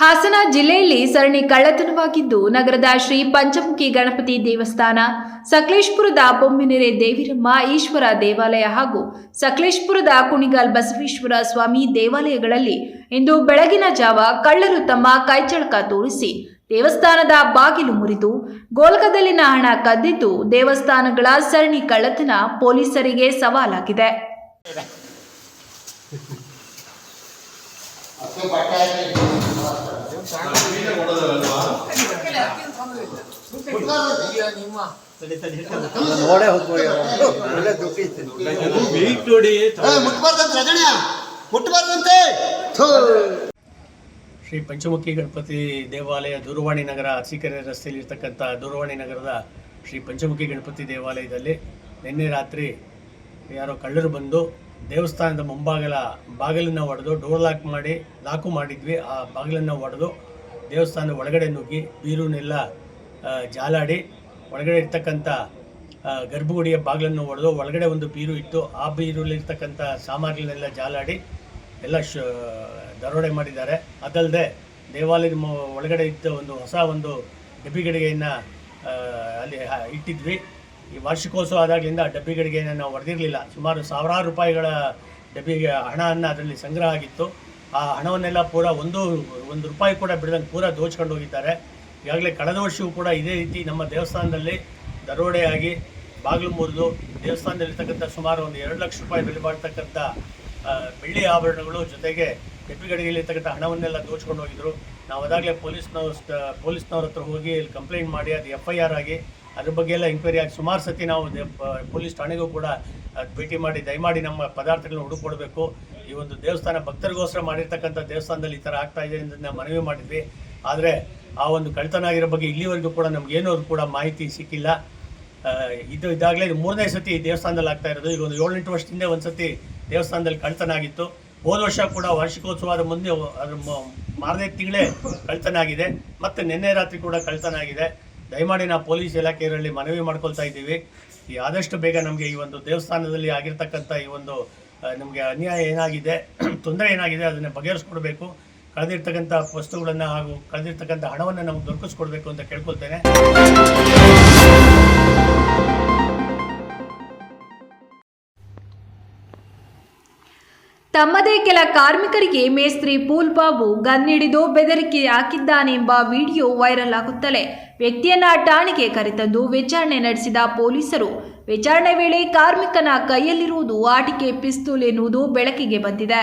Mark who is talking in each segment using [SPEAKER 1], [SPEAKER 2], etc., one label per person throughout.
[SPEAKER 1] ಹಾಸನ ಜಿಲ್ಲೆಯಲ್ಲಿ ಸರಣಿ ಕಳ್ಳತನವಾಗಿದ್ದು ನಗರದ ಶ್ರೀ ಪಂಚಮುಖಿ ಗಣಪತಿ ದೇವಸ್ಥಾನ, ಸಕಲೇಶ್ಪುರದ ಬೊಮ್ಮಿನೆರೆ ದೇವಿರಮ್ಮ ಈಶ್ವರ ದೇವಾಲಯ ಹಾಗೂ ಸಕಲೇಶ್ಪುರದ ಕುಣಿಗಾಲ್ ಬಸವೇಶ್ವರ ಸ್ವಾಮಿ ದೇವಾಲಯಗಳಲ್ಲಿ ಇಂದು ಬೆಳಗಿನ ಜಾವ ಕಳ್ಳರು ತಮ್ಮ ಕೈಚಳಕ ತೋರಿಸಿ ದೇವಸ್ಥಾನದ ಬಾಗಿಲು ಮುರಿದು ಗೋಲ್ಕದಲ್ಲಿನ ಹಣ ಕದ್ದಿದ್ದು ದೇವಸ್ಥಾನಗಳ ಸರಣಿ ಕಳ್ಳತನ ಪೊಲೀಸರಿಗೆ ಸವಾಲಾಗಿದೆ.
[SPEAKER 2] ಶ್ರೀ ಪಂಚಮುಖಿ ಗಣಪತಿ ದೇವಾಲಯ ದೂರವಾಣಿ ನಗರ ಅರಸೀಕೆರೆ ರಸ್ತೆಯಲ್ಲಿ ಇರ್ತಕ್ಕಂಥ ದೂರವಾಣಿ ನಗರದ ಶ್ರೀ ಪಂಚಮುಖಿ ಗಣಪತಿ ದೇವಾಲಯದಲ್ಲಿ ನಿನ್ನೆ ರಾತ್ರಿ ಯಾರೋ ಕಳ್ಳರು ಬಂದು ದೇವಸ್ಥಾನದ ಮುಂಭಾಗಲ, ಬಾಗಿಲನ್ನು ಒಡೆದು ಡೋರ್ ಲಾಕ್ ಮಾಡಿ ಲಾಕು ಮಾಡಿದ್ವಿ. ಆ ಬಾಗಿಲನ್ನು ಒಡೆದು ದೇವಸ್ಥಾನದ ಒಳಗಡೆ ನುಗ್ಗಿ ಬೀರುನೆಲ್ಲ ಜಾಲಾಡಿ ಒಳಗಡೆ ಇರ್ತಕ್ಕಂಥ ಗರ್ಭಗುಡಿಯ ಬಾಗಿಲನ್ನು ಒಡೆದು ಒಳಗಡೆ ಒಂದು ಬೀರು ಇತ್ತು ಆ ಬೀರುಲಿರ್ತಕ್ಕಂಥ ಸಾಮಗ್ರಿಗಳನ್ನೆಲ್ಲ ಜಾಲಾಡಿ ಎಲ್ಲ ಶ ದರೋಡೆ ಮಾಡಿದ್ದಾರೆ. ಅದಲ್ಲದೆ ದೇವಾಲಯದ ಒಳಗಡೆ ಇದ್ದ ಒಂದು ಹೊಸ ಒಂದು ಡಬ್ಬಿಗಡಿಗೆಯನ್ನು ಅಲ್ಲಿ ಇಟ್ಟಿದ್ವಿ. ಈ ವಾರ್ಷಿಕೋತ್ಸವ ಆದಾಗಲಿಂದ ಡಬ್ಬಿಗಳಿಗೆ ನಾವು ಹೊಡೆದಿರಲಿಲ್ಲ. ಸುಮಾರು ಸಾವಿರಾರು ರೂಪಾಯಿಗಳ ಡಬ್ಬಿಗೆ ಹಣವನ್ನು ಅದರಲ್ಲಿ ಸಂಗ್ರಹ ಆಗಿತ್ತು. ಆ ಹಣವನ್ನೆಲ್ಲ ಪೂರ ಒಂದು ಒಂದು ರೂಪಾಯಿ ಕೂಡ ಬಿಡದಂಗೆ ಪೂರ ದೋಚ್ಕೊಂಡು ಹೋಗಿದ್ದಾರೆ. ಈಗಾಗಲೇ ಕಳೆದ ವರ್ಷವೂ ಕೂಡ ಇದೇ ರೀತಿ ನಮ್ಮ ದೇವಸ್ಥಾನದಲ್ಲಿ ದರೋಡೆಯಾಗಿ ಬಾಗಿಲು ಮುರಿದು ದೇವಸ್ಥಾನದಲ್ಲಿರ್ತಕ್ಕಂಥ ಸುಮಾರು ಒಂದು ಎರಡು ಲಕ್ಷ ರೂಪಾಯಿ ಬೆಲೆ ಬಾಳ್ತಕ್ಕಂಥ ಆ, ಬೆಳ್ಳಿ ಆಭರಣಗಳು ಜೊತೆಗೆ ಡಬ್ಬಿಗಡಿಗೆಲ್ಲಿರ್ತಕ್ಕಂಥ ಹಣವನ್ನೆಲ್ಲ ದೋಚ್ಕೊಂಡು ಹೋಗಿದ್ರು. ನಾವು ಅದಾಗಲೇ ಪೊಲೀಸ್ನವ್ರ ಪೊಲೀಸ್ನವ್ರ ಹತ್ರ ಹೋಗಿ ಇಲ್ಲಿ ಕಂಪ್ಲೇಂಟ್ ಮಾಡಿ ಅದು ಎಫ್ ಐ ಆರ್ ಆಗಿ ಅದ್ರ ಬಗ್ಗೆ ಎಲ್ಲ ಎಂಕ್ವೈರಿ ಆಗಿ ಸುಮಾರು ಸತಿ ನಾವು ಪೊಲೀಸ್ ಠಾಣೆಗೂ ಕೂಡ, ಅದ್ ಭೇಟಿ ಮಾಡಿ, ದಯಮಾಡಿ ನಮ್ಮ ಪದಾರ್ಥಗಳನ್ನ ಹುಡುಕೊಡ್ಬೇಕು ಈ ಒಂದು ದೇವಸ್ಥಾನ ಭಕ್ತರಿಗೋಸ್ಕರ ಮಾಡಿರ್ತಕ್ಕಂಥ ದೇವಸ್ಥಾನದಲ್ಲಿ ಈ ಥರ ಆಗ್ತಾ ಇದೆ ಅಂತ ನಾವು ಮನವಿ ಮಾಡಿದ್ವಿ. ಆದರೆ ಆ ಒಂದು ಕಳ್ತನ ಆಗಿರೋ ಬಗ್ಗೆ ಇಲ್ಲಿವರೆಗೂ ಕೂಡ ನಮಗೇನೂ ಕೂಡ ಮಾಹಿತಿ ಸಿಕ್ಕಿಲ್ಲ. ಇದು ಇದಾಗಲೇ ಇದು ಮೂರನೇ ಸತಿ ದೇವಸ್ಥಾನದಲ್ಲಿ ಆಗ್ತಾ ಇರೋದು. ಈಗ ಒಂದು ಏಳೆಂಟು ವರ್ಷದಿಂದ ಒಂದು ಸತಿ ದೇವಸ್ಥಾನದಲ್ಲಿ ಕಳ್ತನ ಆಗಿತ್ತು. ಹೋದ ವರ್ಷ ಕೂಡ ವಾರ್ಷಿಕೋತ್ಸವದ ಮುಂದೆ, ಅದ್ರ ಮಾರನೇ ತಿಂಗಳೇ ಕಳ್ತನ ಆಗಿದೆ. ಮತ್ತು ನಿನ್ನೆ ರಾತ್ರಿ ಕೂಡ ಕಳ್ತನ ಆಗಿದೆ. ದಯಮಾಡಿ ನಾವು ಪೊಲೀಸ್ ಇಲಾಖೆಯಲ್ಲಿ ಮನವಿ ಮಾಡ್ಕೊಳ್ತಾ ಇದ್ದೀವಿ. ಈ ಆದಷ್ಟು ಬೇಗ ನಮಗೆ ಈ ಒಂದು ದೇವಸ್ಥಾನದಲ್ಲಿ ಆಗಿರ್ತಕ್ಕಂಥ ಈ ಒಂದು ನಮಗೆ ಅನ್ಯಾಯ ಏನಾಗಿದೆ, ತೊಂದರೆ ಏನಾಗಿದೆ ಅದನ್ನು ಬಗೆಹರಿಸ್ಕೊಡ್ಬೇಕು. ಕಳೆದಿರ್ತಕ್ಕಂಥ ವಸ್ತುಗಳನ್ನು ಹಾಗೂ ಕಳೆದಿರ್ತಕ್ಕಂಥ ಹಣವನ್ನು ನಮಗೆ ದೊರಕಿಸ್ಕೊಡ್ಬೇಕು ಅಂತ ಕೇಳ್ಕೊಳ್ತೇನೆ.
[SPEAKER 1] ತಮ್ಮದೇ ಕೆಲ ಕಾರ್ಮಿಕರಿಗೆ ಮೇಸ್ತ್ರಿ ಪೂಲ್ ಬಾಬು ಗನ್ ಹಿಡಿದು ಬೆದರಿಕೆ ಹಾಕಿದ್ದಾನೆಂಬ ವಿಡಿಯೋ ವೈರಲ್ ಆಗುತ್ತಲೇ ವ್ಯಕ್ತಿಯನ್ನ ಠಾಣೆಗೆ ಕರೆತಂದು ವಿಚಾರಣೆ ನಡೆಸಿದ ಪೊಲೀಸರು. ವಿಚಾರಣೆ ವೇಳೆ ಕಾರ್ಮಿಕನ ಕೈಯಲ್ಲಿರುವುದು ಆಟಿಕೆ ಪಿಸ್ತೂಲ್ ಎನ್ನುವುದು ಬೆಳಕಿಗೆ ಬಂದಿದೆ.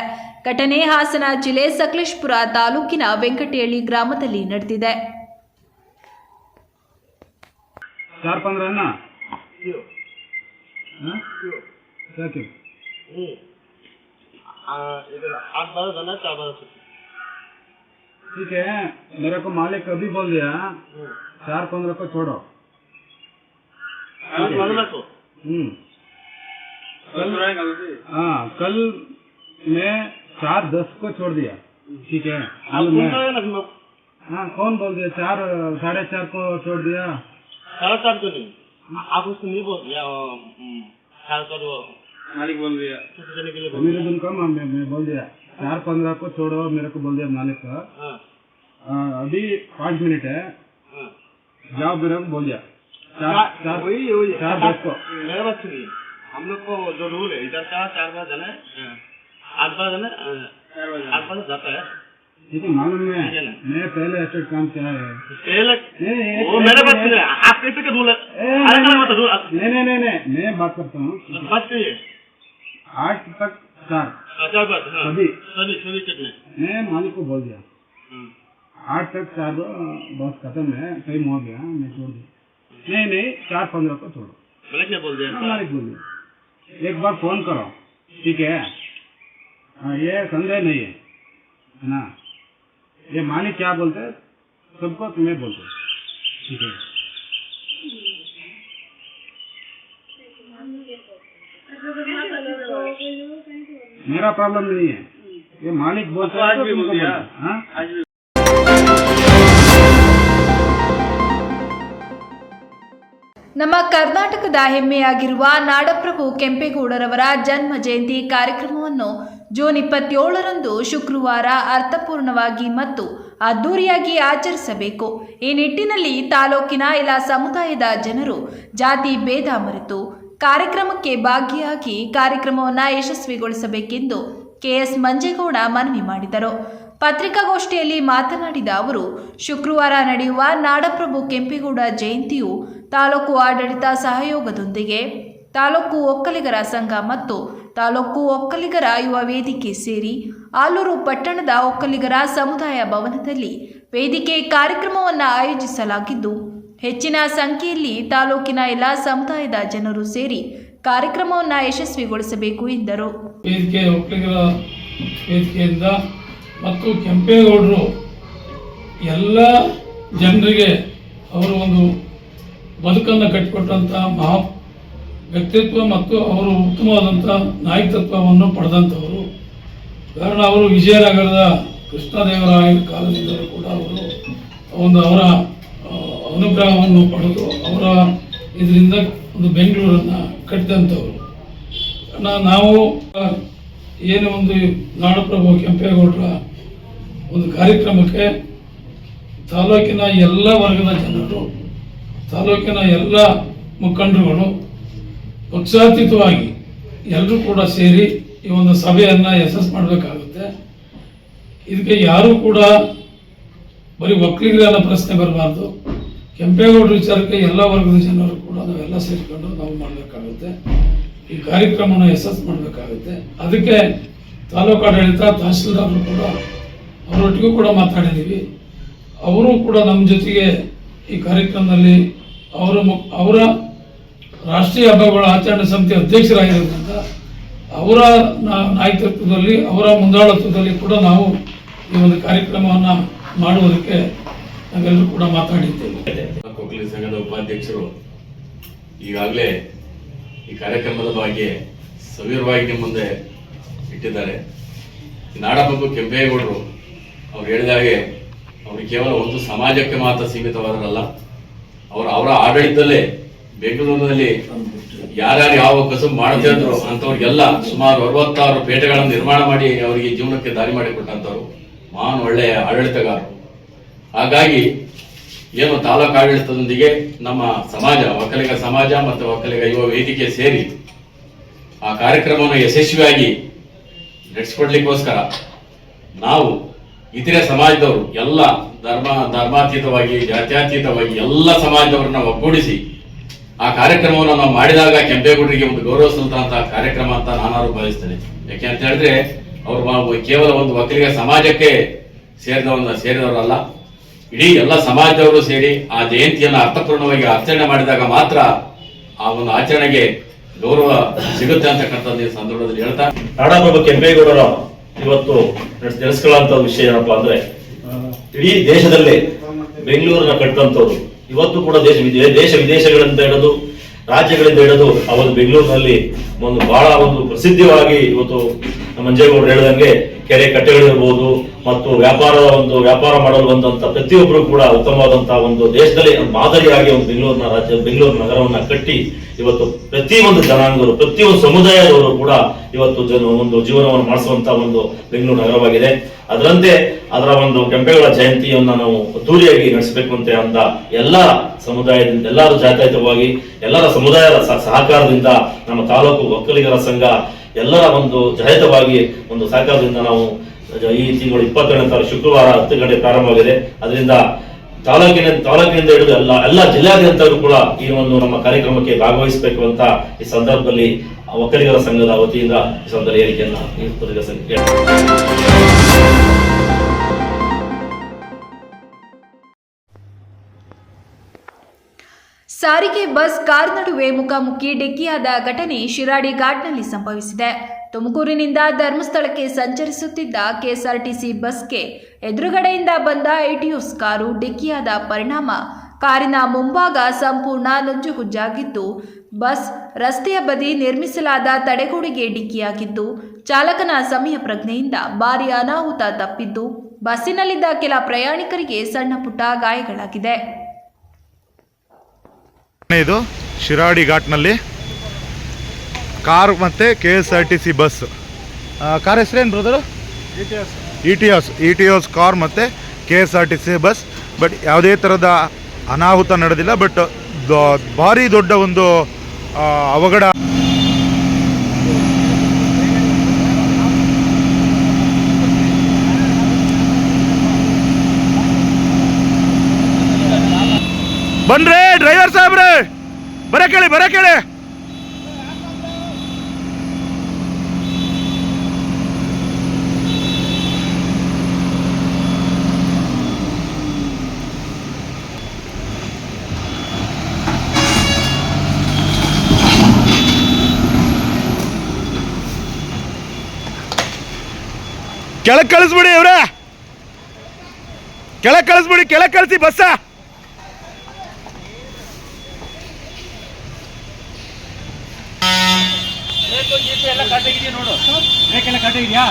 [SPEAKER 1] ಘಟನೆ ಹಾಸನ ಜಿಲ್ಲೆ ಸಕಲೇಶ್ಪುರ ತಾಲೂಕಿನ ವೆಂಕಟೇಳಿ ಗ್ರಾಮದಲ್ಲಿ ನಡೆದಿದೆ.
[SPEAKER 3] हाँ?
[SPEAKER 4] आठ बारह चार बारह
[SPEAKER 3] ठीक है मेरे को मालिक अभी बोल दिया चार पंद्रह को छोड़ो।
[SPEAKER 4] को।
[SPEAKER 3] हम्म। कल हाँ कल मैं चार दस को छोड़ दिया। ठीक है? हाँ कौन बोल दिया? चार साढ़े चार को छोड़ दिया।
[SPEAKER 4] साढ़े चार को नहीं। आप उसको नहीं बोल दिया
[SPEAKER 3] मालिक बोल दिया।
[SPEAKER 4] छुट्टी देने के लिए बोल
[SPEAKER 3] मेरे दिन कम मैं, मैं बोल दिया। चार पंद्रह को छोड़ो मेरे को बोल दिया मालिक का।
[SPEAKER 4] हाँ।
[SPEAKER 3] अभी पाँच मिनट है।
[SPEAKER 4] हाँ।
[SPEAKER 3] जाओ मेरे को बोल दिया। चार चार
[SPEAKER 4] वही वही।
[SPEAKER 3] चार दस को।
[SPEAKER 4] मेरे बात सुनिए। हम लोग को जो रूल है इधर का चार बार जाना है। आठ बार जाना है, आठ बार जाता है।
[SPEAKER 3] ठीक है मालूम है।
[SPEAKER 4] है?
[SPEAKER 3] मैं पहले ऐसे काम किया है।
[SPEAKER 4] पहले
[SPEAKER 3] नहीं, नहीं,
[SPEAKER 4] वो मेरे बात सुनिए। आप कैसे का रूल है?
[SPEAKER 3] ए,
[SPEAKER 4] अलग अलग मत रूल
[SPEAKER 3] नहीं नहीं नहीं नहीं मैं बात करता हूँ।
[SPEAKER 4] बात करिए।
[SPEAKER 3] आठ तक चार।
[SPEAKER 4] चार बात हाँ।
[SPEAKER 3] सभी।
[SPEAKER 4] सभी सभी कितने?
[SPEAKER 3] मैं मालिक को बोल दिया।
[SPEAKER 4] हम्म।
[SPEAKER 3] आठ तक चार बस खत्म है टाइम हो गया मैं छोड़ दिया। नहीं नहीं चार पंद्रह को छोड़ो।
[SPEAKER 4] मैंने क्या बोल दिया।
[SPEAKER 3] हाँ, मालिक बोल दिया। एक बार फ़ोन करो ठीक है? हाँ ये संदेह नहीं है है ना? ये मालिक क्या बोलते हैं? सबको तुम्हें बोलते ठीक है। मेरा प्रॉब्लम नहीं है ये मालिक बोलता है तो तुमको बोलते हैं, हाँ?
[SPEAKER 1] ನಮ್ಮ ಕರ್ನಾಟಕದ ಹೆಮ್ಮೆಯಾಗಿರುವ ನಾಡಪ್ರಭು ಕೆಂಪೇಗೌಡರವರ ಜನ್ಮ ಜಯಂತಿ ಕಾರ್ಯಕ್ರಮವನ್ನು ಜೂನ್ ಇಪ್ಪತ್ತೇಳರಂದು ಶುಕ್ರವಾರ ಅರ್ಥಪೂರ್ಣವಾಗಿ ಮತ್ತು ಅದ್ದೂರಿಯಾಗಿ ಆಚರಿಸಬೇಕು ಈ ನಿಟ್ಟಿನಲ್ಲಿ ತಾಲೂಕಿನ ಎಲ್ಲ ಸಮುದಾಯದ ಜನರು ಜಾತಿ ಭೇದ ಮರೆತು ಕಾರ್ಯಕ್ರಮಕ್ಕೆ ಭಾಗಿಯಾಗಿ ಕಾರ್ಯಕ್ರಮವನ್ನು ಯಶಸ್ವಿಗೊಳಿಸಬೇಕೆಂದು ಕೆಎಸ್ ಮಂಜೇಗೌಡ ಮನವಿ ಮಾಡಿದರು. ಪತ್ರಿಕಾಗೋಷ್ಠಿಯಲ್ಲಿ ಮಾತನಾಡಿದ ಅವರು, ಶುಕ್ರವಾರ ನಡೆಯುವ ನಾಡಪ್ರಭು ಕೆಂಪೇಗೌಡ ಜಯಂತಿಯು ತಾಲೂಕು ಆಡಳಿತ ಸಹಯೋಗದೊಂದಿಗೆ, ತಾಲೂಕು ಒಕ್ಕಲಿಗರ ಸಂಘ ಮತ್ತು ತಾಲೂಕು ಒಕ್ಕಲಿಗರ ಯುವ ವೇದಿಕೆ ಸೇರಿ ಆಲೂರು ಪಟ್ಟಣದ ಒಕ್ಕಲಿಗರ ಸಮುದಾಯ ಭವನದಲ್ಲಿ ವೇದಿಕೆ ಕಾರ್ಯಕ್ರಮವನ್ನು ಆಯೋಜಿಸಲಾಗಿದ್ದು ಹೆಚ್ಚಿನ ಸಂಖ್ಯೆಯಲ್ಲಿ ತಾಲೂಕಿನ ಎಲ್ಲ ಸಮುದಾಯದ ಜನರು ಸೇರಿ ಕಾರ್ಯಕ್ರಮವನ್ನು ಯಶಸ್ವಿಗೊಳಿಸಬೇಕು ಎಂದರು.
[SPEAKER 5] ವೇದಿಕೆ ಒಕ್ಕಲಿಗರ ವೇದಿಕೆಯಿಂದ ಮತ್ತು ಕೆಂಪೇಗೌಡರು ಎಲ್ಲ ಜನರಿಗೆ ಅವರು ಒಂದು ಬದುಕನ್ನು ಕಟ್ಟಿಕೊಟ್ಟಂಥ ಮಹಾ ವ್ಯಕ್ತಿತ್ವ ಮತ್ತು ಅವರು ಉತ್ತಮವಾದಂಥ ನಾಯಕತ್ವವನ್ನು ಪಡೆದಂಥವರು. ಕಾರಣ ಅವರು ವಿಜಯನಗರದ ಕೃಷ್ಣದೇವರಾಯ ಕಾಲದಿಂದಲೂ ಕೂಡ ಅವರು ಒಂದು ಅವರ ಅನುಗ್ರಹವನ್ನು ಪಡೆದು ಅವರ ಇದರಿಂದ ಒಂದು ಬೆಂಗಳೂರನ್ನು ಕಟ್ಟಿದಂಥವ್ರು. ನಾವು ಏನು ಒಂದು ನಾಡಪ್ರಭು ಕೆಂಪೇಗೌಡರ ಒಂದು ಕಾರ್ಯಕ್ರಮಕ್ಕೆ ತಾಲೂಕಿನ ಎಲ್ಲ ವರ್ಗದ ಜನರು, ತಾಲೂಕಿನ ಎಲ್ಲ ಮುಖಂಡರುಗಳು ಪಕ್ಷಾತೀತವಾಗಿ ಎಲ್ಲರೂ ಕೂಡ ಸೇರಿ ಈ ಒಂದು ಸಭೆಯನ್ನು ಯಶಸ್ಸು ಮಾಡಬೇಕಾಗುತ್ತೆ. ಇದಕ್ಕೆ ಯಾರೂ ಕೂಡ ಬರೀ ಒಕ್ಕಲಿಗರ ಪ್ರಶ್ನೆ ಬರಬಾರ್ದು. ಕೆಂಪೇಗೌಡರ ವಿಚಾರಕ್ಕೆ ಎಲ್ಲ ವರ್ಗದ ಜನರು ಕೂಡ ನಾವೆಲ್ಲ ಸೇರಿಕೊಂಡು ನಾವು ಮಾಡಬೇಕಾಗುತ್ತೆ. ಈ ಕಾರ್ಯಕ್ರಮನ ಯಶಸ್ಸು ಮಾಡಬೇಕಾಗುತ್ತೆ. ಅದಕ್ಕೆ ತಾಲೂಕು ಆಡಳಿತ, ತಹಸೀಲ್ದಾರರು ಕೂಡ ಅವರೊಟ್ಟಿಗೂ ಕೂಡ ಮಾತಾಡಿದ್ದೀವಿ. ಅವರು ಕೂಡ ನಮ್ಮ ಜೊತೆಗೆ ಈ ಕಾರ್ಯಕ್ರಮದಲ್ಲಿ ಅವರ ಅವರ ರಾಷ್ಟ್ರೀಯ ಹಬ್ಬಗಳ ಆಚರಣೆ ಸಮಿತಿ ಅಧ್ಯಕ್ಷರಾಗಿರೋದ್ರಿಂದ ಅವರ ನಾಯಕತ್ವದಲ್ಲಿ, ಅವರ ಮುಂದಾಳತ್ವದಲ್ಲಿ ಕೂಡ ನಾವು ಈ ಒಂದು ಕಾರ್ಯಕ್ರಮವನ್ನು ಮಾಡುವುದಕ್ಕೆ ನಾವೆಲ್ಲರೂ ಕೂಡ ಮಾತಾಡಿದ್ದೇವೆ.
[SPEAKER 6] ಕೊಕ್ಕಲಿ ಸಂಘದ ಉಪಾಧ್ಯಕ್ಷರು ಈಗಾಗಲೇ ಈ ಕಾರ್ಯಕ್ರಮದ ಬಗ್ಗೆ ಸವಿರವಾಗಿ ನಿಮ್ಮ ಮುಂದೆ ಇಟ್ಟಿದ್ದಾರೆ. ನಾಡಪ್ರಭು ಕೆಂಪೇಗೌಡರು ಅವ್ರು ಹೇಳಿದ ಹಾಗೆ ಅವರು ಕೇವಲ ಒಂದು ಸಮಾಜಕ್ಕೆ ಮಾತ್ರ ಸೀಮಿತವಾದರಲ್ಲ ಅವರು ಅವರ ಆಡಳಿತದಲ್ಲೇ ಬೆಂಗಳೂರಿನಲ್ಲಿ ಯಾರ್ಯಾರು ಯಾವ ಕಸುಬು ಮಾಡ್ತಿದ್ರು ಅಂತವ್ರಿಗೆಲ್ಲ ಸುಮಾರು ಅರವತ್ತಾರು ಪೇಟೆಗಳನ್ನು ನಿರ್ಮಾಣ ಮಾಡಿ ಅವರಿಗೆ ಜೀವನಕ್ಕೆ ದಾರಿ ಮಾಡಿಕೊಟ್ಟಂಥವ್ರು. ಮಹಾನ್ ಒಳ್ಳೆಯ ಆಡಳಿತಗಾರರು. ಹಾಗಾಗಿ ಏನು ತಾಲೂಕು ಆಡಳಿತದೊಂದಿಗೆ ನಮ್ಮ ಸಮಾಜ, ಒಕ್ಕಲಿಗ ಸಮಾಜ ಮತ್ತು ಒಕ್ಕಲಿಗ ಯುವ ವೇದಿಕೆ ಸೇರಿ ಆ ಕಾರ್ಯಕ್ರಮವನ್ನು ಯಶಸ್ವಿಯಾಗಿ ನಡೆಸಿಕೊಡ್ಲಿಕ್ಕೋಸ್ಕರ ನಾವು ಇತರೆ ಸಮಾಜದವರು, ಎಲ್ಲ ಧರ್ಮ, ಧರ್ಮಾತೀತವಾಗಿ, ಜಾತ್ಯಾತೀತವಾಗಿ ಎಲ್ಲ ಸಮಾಜದವರನ್ನ ಒಗ್ಗೂಡಿಸಿ ಆ ಕಾರ್ಯಕ್ರಮವನ್ನು ನಾವು ಮಾಡಿದಾಗ ಕೆಂಪೇಗೌಡರಿಗೆ ಒಂದು ಗೌರವ ಸಲ್ಲುವಂತಹ ಕಾರ್ಯಕ್ರಮ ಅಂತ ನಾನು ಭಾವಿಸ್ತೇನೆ. ಯಾಕೆ ಅಂತ ಹೇಳಿದ್ರೆ, ಅವರು ಕೇವಲ ಒಂದು ಒಕ್ಕಲಿಗ ಸಮಾಜಕ್ಕೆ ಸೇರಿದವನ್ನ ಸೇರಿದವರಲ್ಲ. ಇಡೀ ಎಲ್ಲ ಸಮಾಜದವರು ಸೇರಿ ಆ ಜಯಂತಿಯನ್ನು ಅರ್ಥಪೂರ್ಣವಾಗಿ ಆಚರಣೆ ಮಾಡಿದಾಗ ಮಾತ್ರ ಆ ಒಂದು ಆಚರಣೆಗೆ ಗೌರವ ಸಿಗುತ್ತೆ ಅಂತಕ್ಕಂಥದ್ದು ಸಂದರ್ಭದಲ್ಲಿ ಹೇಳ್ತಾ.
[SPEAKER 7] ನಾಡಪ್ರಭು ಕೆಂಪೇಗೌಡರ ಇವತ್ತು ನೆನೆಸ್ಕೊಳ್ಳುವಂತ ವಿಷಯ ಏನಪ್ಪಾ ಅಂದ್ರೆ, ಇಡೀ ದೇಶದಲ್ಲಿ ಬೆಂಗಳೂರನ್ನ ಕಟ್ಟುವಂಥವ್ರು ಇವತ್ತು ಕೂಡ ದೇಶ ದೇಶ ವಿದೇಶಗಳಿಂದ ಹಿಡಿದು ರಾಜ್ಯಗಳಿಂದ ಹಿಡಿದು ಆ ಒಂದು ಬೆಂಗಳೂರಿನಲ್ಲಿ ಒಂದು ಬಹಳ ಒಂದು ಪ್ರಸಿದ್ಧವಾಗಿ ಇವತ್ತು ಮಂಜೇಗೌಡರು ಹೇಳಿದಂಗೆ ಕೆರೆ ಕಟ್ಟೆಗಳಿರ್ಬೋದು ಮತ್ತು ವ್ಯಾಪಾರ ಒಂದು, ವ್ಯಾಪಾರ ಮಾಡಲು ಬಂದಂತ ಪ್ರತಿಯೊಬ್ಬರು ಕೂಡ ಉತ್ತಮವಾದಂತಹ ಒಂದು ದೇಶದಲ್ಲಿ ಮಾದರಿಯಾಗಿ ಒಂದು ಬೆಂಗಳೂರಿನ ರಾಜ್ಯ, ಬೆಂಗಳೂರು ನಗರವನ್ನ ಕಟ್ಟಿ ಇವತ್ತು ಪ್ರತಿಯೊಂದು ಜನಾಂಗರು ಪ್ರತಿಯೊಂದು ಸಮುದಾಯದವರು ಕೂಡ ಇವತ್ತು ಜನ ಒಂದು ಜೀವನವನ್ನು ಮಾಡಿಸುವಂತ ಒಂದು ಬೆಂಗಳೂರು ನಗರವಾಗಿದೆ. ಅದರಂತೆ ಅದರ ಒಂದು ಕೆಂಪೇಗೌಡ ಜಯಂತಿಯನ್ನ ನಾವು ಅದ್ದೂರಿಯಾಗಿ ನಡೆಸಬೇಕು ಅಂತ ಅಂದ ಎಲ್ಲ ಸಮುದಾಯದಿಂದ, ಎಲ್ಲರೂ ಜಾತ್ಯತವಾಗಿ ಎಲ್ಲರ ಸಮುದಾಯದ ಸಹಕಾರದಿಂದ ನಮ್ಮ ತಾಲೂಕು ಒಕ್ಕಲಿಗರ ಸಂಘ ಎಲ್ಲರ ಒಂದು ಜಯತವಾಗಿ ಒಂದು ಸಹಕಾರದಿಂದ ನಾವು ಈ ತಿಂಗಳು ಇಪ್ಪತ್ತೆರಡನೇ ತಾರೀಕು ಶುಕ್ರವಾರ ಹತ್ತು ಗಂಟೆ ಪ್ರಾರಂಭವಾಗಿದೆ. ಅದರಿಂದ ತಾಲೂಕಿನ ತಾಲೂಕಿನಿಂದ ಹಿಡಿದು ಎಲ್ಲ ಎಲ್ಲ ಜಿಲ್ಲಾದ್ಯಂತಲೂ ಕೂಡ ಈ ಒಂದು ನಮ್ಮ ಕಾರ್ಯಕ್ರಮಕ್ಕೆ ಭಾಗವಹಿಸಬೇಕು ಅಂತ ಈ ಸಂದರ್ಭದಲ್ಲಿ ಒಕ್ಕಲಿಗರ ಸಂಘದ ವತಿಯಿಂದ ಈ ಸಂದರ್ಭದಲ್ಲಿ ಹೇಳಿಕೆಯನ್ನ
[SPEAKER 1] ಸಾರಿಗೆ ಬಸ್ ಕಾರ್ ನಡುವೆ ಮುಖಾಮುಖಿ ಡಿಕ್ಕಿಯಾದ ಘಟನೆ ಶಿರಾಡಿ ಘಾಟ್ನಲ್ಲಿ ಸಂಭವಿಸಿದೆ. ತುಮಕೂರಿನಿಂದ ಧರ್ಮಸ್ಥಳಕ್ಕೆ ಸಂಚರಿಸುತ್ತಿದ್ದ ಕೆಎಸ್ಆರ್ಟಿಸಿ ಬಸ್ಗೆ ಎದುರುಗಡೆಯಿಂದ ಬಂದ ಐಟಿಯುಸ್ ಕಾರು ಡಿಕ್ಕಿಯಾದ ಪರಿಣಾಮ. ಕಾರಿನ ಮುಂಭಾಗ ಸಂಪೂರ್ಣ ನುಜ್ಜುಗುಜ್ಜಾಗಿದ್ದು ಬಸ್ ರಸ್ತೆಯ ಬದಿ ನಿರ್ಮಿಸಲಾದ ತಡೆಗೋಡೆಗೆ ಡಿಕ್ಕಿಯಾಗಿದ್ದು, ಚಾಲಕನ ಸಮಯ ಪ್ರಜ್ಞೆಯಿಂದ ಭಾರಿ ಅನಾಹುತ ತಪ್ಪಿದ್ದು, ಬಸ್ಸಿನಲ್ಲಿದ್ದ ಕೆಲ ಪ್ರಯಾಣಿಕರಿಗೆ ಸಣ್ಣ ಪುಟ್ಟ ಗಾಯಗಳಾಗಿದೆ.
[SPEAKER 8] ಇದು ಶಿರಾಡಿ ಘಾಟ್ನಲ್ಲಿ. ಕಾರ್ ಮತ್ತೆ K S R T C bus. Car ಹೆಸರೇನು brother E T S E T S car ಮತ್ತು K S R T C bus. But ಯಾವುದೇ ಥರದ ಅನಾಹುತ ನಡೆದಿಲ್ಲ ಬಟ್ ಭಾರಿ ದೊಡ್ಡ ಒಂದು ಅವಘಡ. ಸಾಹೇಬ್ರೆ ಕೇಳಿ ಬರ ಕೇಳಿ. ಕೆಳಗೆ ಕಳಿಸ್ಬಿಡಿ ಇವ್ರೆ. ಕೆಳಗೆ ಕಳಿಸ್ಬಿಡಿ ಕೆಳಗೆ ಕಳಿಸಿ ಬಸ್ಸ
[SPEAKER 9] ಎಲ್ಲ ಕಟ್ಟ ಇದೆಯಾ ನೋಡು ಬ್ರೇಕೆಲ್ಲ ಕಟ್ಟ ಇದೆಯಾ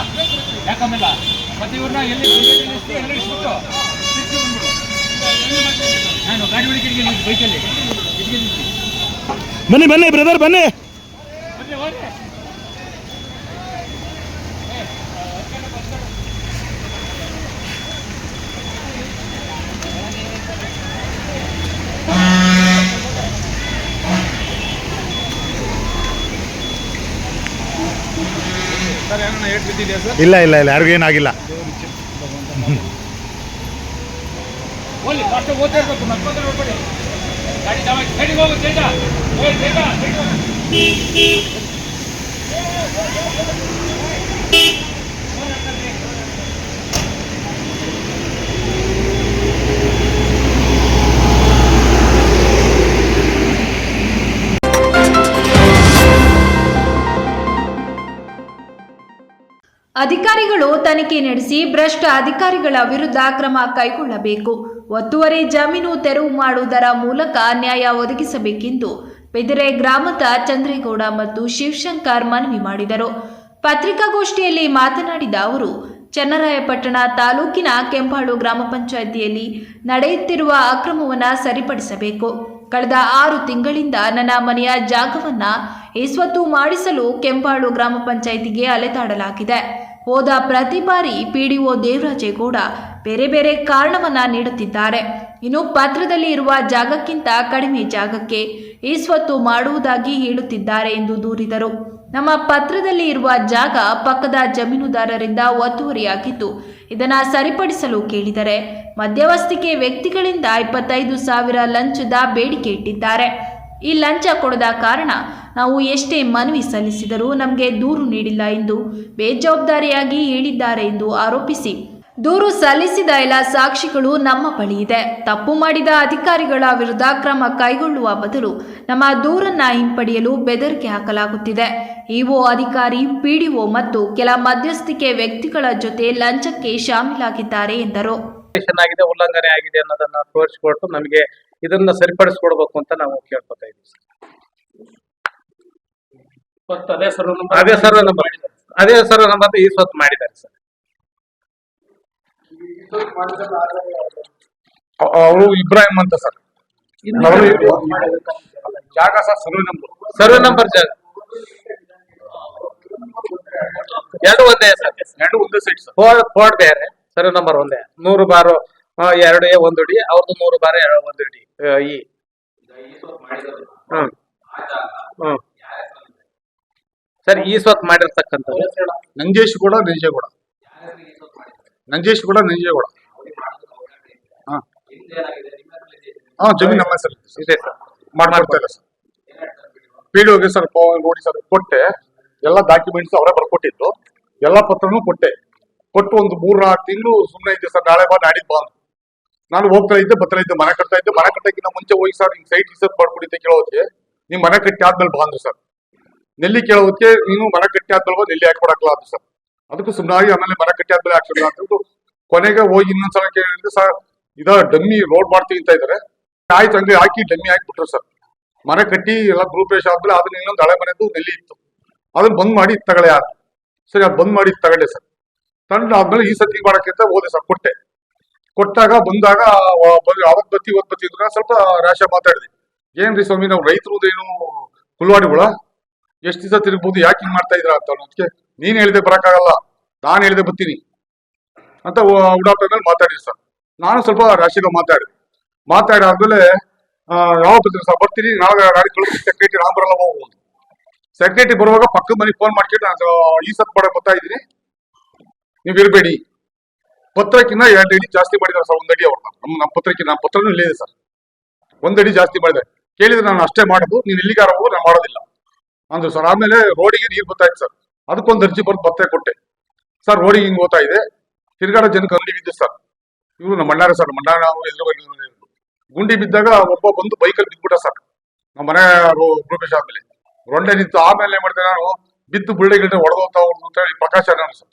[SPEAKER 9] ಯಾಕಂದಿಲ್ಲ ಮತ್ತೆ ಇವ್ರನ್ನ ಎಲ್ಲಿ ನಿಲ್ಲಿಸ್ತಿ, ಎಲ್ಲಿ ಇಳಿಸ್ಬಿಟ್ಟು ತಿರ್ಸಿ ಬಂದ್ಬಿಡು. ನಾನು ಗಾಡಿ ಹೊಡಿಕೆ ಬೈಕಲ್ಲಿ ಇಟ್ಗೆ ನಿಲ್ಸಿ.
[SPEAKER 8] ಬನ್ನಿ ಬನ್ನಿ ಬ್ರದರ್ ಬನ್ನಿ. ಇಲ್ಲ ಇಲ್ಲ ಇಲ್ಲ ಯಾರಿಗೂ ಏನಾಗಿಲ್ಲ
[SPEAKER 9] ಓಲಿ ಓದ್ತಾ
[SPEAKER 1] ಅಧಿಕಾರಿಗಳು ತನಿಖೆ ನಡೆಸಿ ಭ್ರಷ್ಟ ಅಧಿಕಾರಿಗಳ ವಿರುದ್ಧ ಕ್ರಮ ಕೈಗೊಳ್ಳಬೇಕು. ಒತ್ತುವರಿ ಜಮೀನು ತೆರವು ಮಾಡುವುದರ ಮೂಲಕ ನ್ಯಾಯ ಒದಗಿಸಬೇಕೆಂದು ಬೆದರೆ ಗ್ರಾಮದ ಚಂದ್ರೇಗೌಡ ಮತ್ತು ಶಿವಶಂಕರ್ ಮನವಿ ಮಾಡಿದರು. ಪತ್ರಿಕಾಗೋಷ್ಠಿಯಲ್ಲಿ ಮಾತನಾಡಿದ ಅವರು, ಚನ್ನರಾಯಪಟ್ಟಣ ತಾಲೂಕಿನ ಕೆಂಪಾಳು ಗ್ರಾಮ ಪಂಚಾಯಿತಿಯಲ್ಲಿ ನಡೆಯುತ್ತಿರುವ ಅಕ್ರಮವನ್ನು ಸರಿಪಡಿಸಬೇಕು. ಕಳೆದ ಆರು ತಿಂಗಳಿಂದ ನನ್ನ ಮನೆಯ ಜಾಗವನ್ನು ಇಸ್ವತ್ತು ಮಾಡಿಸಲು ಕೆಂಪಾಳು ಗ್ರಾಮ ಪಂಚಾಯಿತಿಗೆ ಅಲೆತಾಡಲಾಗಿದೆ. ಹೋದ ಪ್ರತಿ ಬಾರಿ ಪಿಡಿಒ ದೇವರಾಜೇಗೌಡ ಬೇರೆ ಬೇರೆ ಕಾರಣವನ್ನ ನೀಡುತ್ತಿದ್ದಾರೆ. ಇನ್ನು ಪತ್ರದಲ್ಲಿ ಇರುವ ಜಾಗಕ್ಕಿಂತ ಕಡಿಮೆ ಜಾಗಕ್ಕೆ ಇಸ್ವತ್ತು ಮಾಡುವುದಾಗಿ ಹೇಳುತ್ತಿದ್ದಾರೆ ಎಂದು ದೂರಿದರು. ನಮ್ಮ ಪತ್ರದಲ್ಲಿ ಇರುವ ಜಾಗ ಪಕ್ಕದ ಜಮೀನುದಾರರಿಂದ ಒತ್ತುವರಿಯಾಗಿದ್ದು ಇದನ್ನು ಸರಿಪಡಿಸಲು ಕೇಳಿದರೆ, ಮಧ್ಯವಸ್ತಿಕೆ ವ್ಯಕ್ತಿಗಳಿಂದ ಇಪ್ಪತ್ತೈದು ಸಾವಿರ ಲಂಚದ ಬೇಡಿಕೆ ಇಟ್ಟಿದ್ದಾರೆ. ಈ ಲಂಚ ಕೊಡದ ಕಾರಣ ನಾವು ಎಷ್ಟೇ ಮನವಿ ಸಲ್ಲಿಸಿದರೂ ನಮಗೆ ದೂರು ನೀಡಿಲ್ಲ ಎಂದು ಬೇಜವಾಬ್ದಾರಿಯಾಗಿ ಹೇಳಿದ್ದಾರೆ ಎಂದು ಆರೋಪಿಸಿ ದೂರು ಸಲ್ಲಿಸಿದ ಎಲ್ಲ ಸಾಕ್ಷಿಗಳು ನಮ್ಮ ಬಳಿ ಇದೆ. ತಪ್ಪು ಮಾಡಿದ ಅಧಿಕಾರಿಗಳ ವಿರುದ್ಧ ಕ್ರಮ ಕೈಗೊಳ್ಳುವ ಬದಲು ನಮ್ಮ ದೂರನ್ನ ಹಿಂಪಡೆಯಲು ಬೆದರಿಕೆ ಹಾಕಲಾಗುತ್ತಿದೆ. ಇಒ ಅಧಿಕಾರಿ ಪಿಡಿಒ ಮತ್ತು ಕೆಲ ಮಧ್ಯಸ್ಥಿಕೆ ವ್ಯಕ್ತಿಗಳ ಜೊತೆ ಲಂಚಕ್ಕೆ ಶಾಮೀಲಾಗಿದ್ದಾರೆ ಎಂದರು.
[SPEAKER 10] ಆಗಿದೆ ಉಲ್ಲಂಘನೆ ಆಗಿದೆ ಅನ್ನೋದನ್ನ ತೋರಿಸಿಕೊಟ್ಟು ನಮಗೆ ಇದನ್ನ ಸರಿಪಡಿಸ್ಕೊಡ್ಬೇಕು ಅಂತ ನಾವು ಕೇಳ್ಕೊತಾ ಇದ್ದೀವಿ
[SPEAKER 11] ಅದೇ ಸರ್
[SPEAKER 10] ಅದೇ ಸರ್ ಈ ಸ್ವತ್ತು ಮಾಡಿದ್ದಾರೆ ಸರ್.
[SPEAKER 12] ಅವರು ಇಬ್ರಾಹಿಂ ಅಂತ ಸರ್. ಜಾಗ sir survey number.
[SPEAKER 10] Survey number ಜಾಗ. ಎರಡು ಒಂದೇ ಸರ್.
[SPEAKER 12] ಎರಡು ಒಂದು ಸೀಟ್ ಸರ್.
[SPEAKER 10] ಫೋರ್ ಫೋರ್ಡ್ ಬೇರೆ. ಸರ್ವೆ ನಂಬರ್ ಒಂದೇ. ನೂರು ಬಾರು ಎರಡು ಒಂದು ಡಿ ಅವ್ರದ್ದು ನೂರು ಬಾರು ಎರಡು ಒಂದು ಡಿ ಇ. ಹ್ಮ್. ಹ್ಮ್. ಸರ್ ಈ ಸ್ವತ್ ಮಾಡಿರ್ತಕ್ಕಂಥ
[SPEAKER 12] ನಂಜೇಶ್ ಕೂಡ ನಂಜೇಗೌಡ. ನಂಜೇಶ್ ಕೂಡ ನಂಜೇಗೌಡ. ಹಾ. ಹಾ, ಜಮೀನ್ ನಮ್ಮ ಸರ್
[SPEAKER 10] ಇದೆ ಸರ್.
[SPEAKER 12] ಮಾಡ್ಕೊಡ್ತಾ ಇಲ್ಲ ಸರ್. ಪಿ ಡಿ ಹೋಗಿ ಸರ್ ನೋಡಿ ಸರ್, ಕೊಟ್ಟೆ. ಎಲ್ಲ ಡಾಕ್ಯುಮೆಂಟ್ಸ್ ಅವರೇ ಬರ್ಕೊಟ್ಟಿದ್ದು. ಎಲ್ಲ ಪತ್ರನೂ ಕೊಟ್ಟೆ. ಕೊಟ್ಟು ಒಂದು ಮೂರ್ ನಾಲ್ಕು ತಿಂಗಳು ಸುಮ್ಮನೆ ಇದ್ದೆ ಸರ್. ನಾಳೆ ಬಾ, ನಾಡಿದ್ದು ಬಾ ಅಂದ್ರು. ನಾನು ಹೋಗ್ತಾ ಇದ್ದೆ, ಬರ್ತಾ ಇದ್ದೆ, ಮನೆ ಕಟ್ತಾ ಇದ್ದೆ. ಮನೆ ಕಟ್ಟಕ್ಕಿಂತ ಮುಂಚೆ ಹೋಗಿ ಸರ್ ನಿಮ್ ಸೈಟ್ ರಿಸರ್ಚ್ ಮಾಡ್ಕೊಡಿದ್ದೆ ಕೇಳೋದಕ್ಕೆ. ನಿಮ್ ಮನೆ ಕಟ್ಟಿ ಆದ್ಮೇಲೆ ಬಾ ಅಂದ್ರು ಸರ್. ನೆಲ್ಲಿ ಕೇಳೋದಕ್ಕೆ ನೀನು ಮನೆ ಕಟ್ಟಿ ಆದ್ಮೇಲೆ ನೆಲ್ಲಿ ಹಾಕೊಡಕ್ಲ ಅದು ಸರ್. ಅದಕ್ಕೂ ಸುಮ್ಮನಾಗಿ ಆಮೇಲೆ ಮರ ಕಟ್ಟಿ ಆದ್ಮೇಲೆ ಹಾಕ್ಸೋಣ ಅಂತ ಹೇಳ್ಬಿಟ್ಟು ಕೊನೆಗೆ ಹೋಗಿ ಇನ್ನೊಂದ್ಸಲ ಕೇಳಿದ್ರೆ ಸರ್, ಇದ ಡಮ್ಮಿ ರೋಡ್ ಮಾಡ್ತೀವಿ ಅಂತ ಇದಾರೆ. ಆಯ್ತು ಹಂಗೆ ಹಾಕಿ ಡಮ್ಮಿ ಹಾಕಿಬಿಟ್ರು ಸರ್. ಮರ ಕಟ್ಟಿ ಎಲ್ಲ ಗೃಹಪ್ರವೇಶ ಆದ್ಮೇಲೆ ಅದನ್ನ ಇನ್ನೊಂದು ಹಳೆ ಮನೆದು ನೆಲ್ಲಿ ಇತ್ತು. ಅದನ್ನ ಬಂದ್ ಮಾಡಿ ತಗೊಳ್ಳೆ ಆದ ಸರಿ, ಅದು ಬಂದ್ ಮಾಡಿ ತಗೊಳ್ಳೆ ಸರ್. ತಂಡ ಆದ್ಮೇಲೆ ಈ ಸತಿ ಮಾಡಕ್ಕೆ ಅಂತ ಹೋದೆ ಸರ್, ಕೊಟ್ಟೆ. ಕೊಟ್ಟಾಗ ಬಂದಾಗ ಅವತ್ ಬತ್ತಿ, ಇವತ್ ಬತ್ತಿ ಸ್ವಲ್ಪ ರಾಶ ಮಾತಾಡಿದೆ. ಏನ್ರಿ ಸ್ವಾಮಿ, ನಾವು ರೈತರುದೇನು ಕುಲ್ವಾಡಿಗಳ ಎಷ್ಟು ದಿವಸ ತಿರುಗ್ಬೋದು, ಯಾಕೆ ಹಿಂಗ್ ಮಾಡ್ತಾ ಇದ್ರ ಅಂತ ಅನ್ನೋದಕ್ಕೆ ನೀನ್ ಹೇಳಿದೆ ಬರಕ್ಕಾಗಲ್ಲ ನಾನು ಹೇಳಿದೆ ಬರ್ತೀನಿ ಅಂತ ಉಡಾಪ ಮೇಲೆ ಸರ್. ನಾನು ಸ್ವಲ್ಪ ರಾಶಿಗ ಮಾತಾಡಿದೆ. ಮಾತಾಡಾದ್ಮೇಲೆ ಯಾವ ಸರ್ ಬರ್ತೀನಿ ನಾಳೆ ಗಾಡಿ ಕಳಿಸಿ ಸೆಕ್ರೆಟರಿ ನಾನು ಬರಲ್ಲ ಸೆಕ್ರೆಟರಿ ಬರುವಾಗ ಪಕ್ಕದ ಮನೆಗೆ ಫೋನ್ ಮಾಡ್ಕೊಂಡು ನಾನು ಈ ಸತ್ ಪಡೆ ಬರ್ತಾ ಇದ್ದೀನಿ. ನೀವು ಇರಬೇಡಿ. ಪತ್ರಕ್ಕಿಂತ ಎರಡು ಅಡಿ ಜಾಸ್ತಿ ಮಾಡಿದ್ದಾರೆ ಸರ್ ಒಂದಡಿ ಅವ್ರನ್ನ ನಮ್ಮ ನಮ್ಮ ಪತ್ರಕ್ಕೆ ನಮ್ಮ ಪತ್ರನೂ ಇಲ್ಲಿದೆ ಸರ್. ಒಂದಡಿ ಜಾಸ್ತಿ ಮಾಡಿದೆ ಕೇಳಿದ್ರೆ ನಾನು ಅಷ್ಟೇ ಮಾಡೋದು, ನೀನು ಇಲ್ಲಿಗಾರ ಹೋಗು ನಾನು ಮಾಡೋದಿಲ್ಲ. ಅಂದ್ರೆ ಸರ್. ಆಮೇಲೆ ರೋಡಿಗೆ ನೀರು ಬರ್ತಾಯಿತ್ತು ಸರ್. ಅದಕ್ಕೊಂದು ಅರ್ಜಿ ಬಂದು ಪತ್ರ ಕೊಟ್ಟೆ. ಸರ್ ರೋಡಿಗೆ ಹಿಂಗ್ ಹೋಗ್ತಾ ಇದೆ. ತಿರ್ಗಾಡೋ ಜನಕ್ಕೆ ಅಲ್ಲಿ ಬಿದ್ದು ಸರ್. ಇವರು ನಮ್ಮ ಮಣ್ಣಾರ ಸರ್ ಮಣ್ಣಾರ ಅಣ್ಣ ಎದುರು ಗುಂಡಿ ಬಿದ್ದಾಗ ಒಬ್ಬ ಬಂದು ಬೈಕಲ್ಲಿ ಬಿದ್ಬಿಟ್ಟ ಸರ್. ನಮ್ಮ ಮನೆ ಗೃಹಪ್ರವೇಶ ಆದ್ಮೇಲೆ ರೊಂಡೆ ನಿಂತು ಆಮೇಲೆ ಏನ್ ಮಾಡ್ತೇನೆ ನಾನು, ಬಿದ್ದು ಬುಳ್ಳೆ ಗಿಡ ಹೊಡೆದೋಗ್ತಾ ಅಂತ ಹೇಳಿ ಪ್ರಕಾಶ ನಾನು ಸರ್.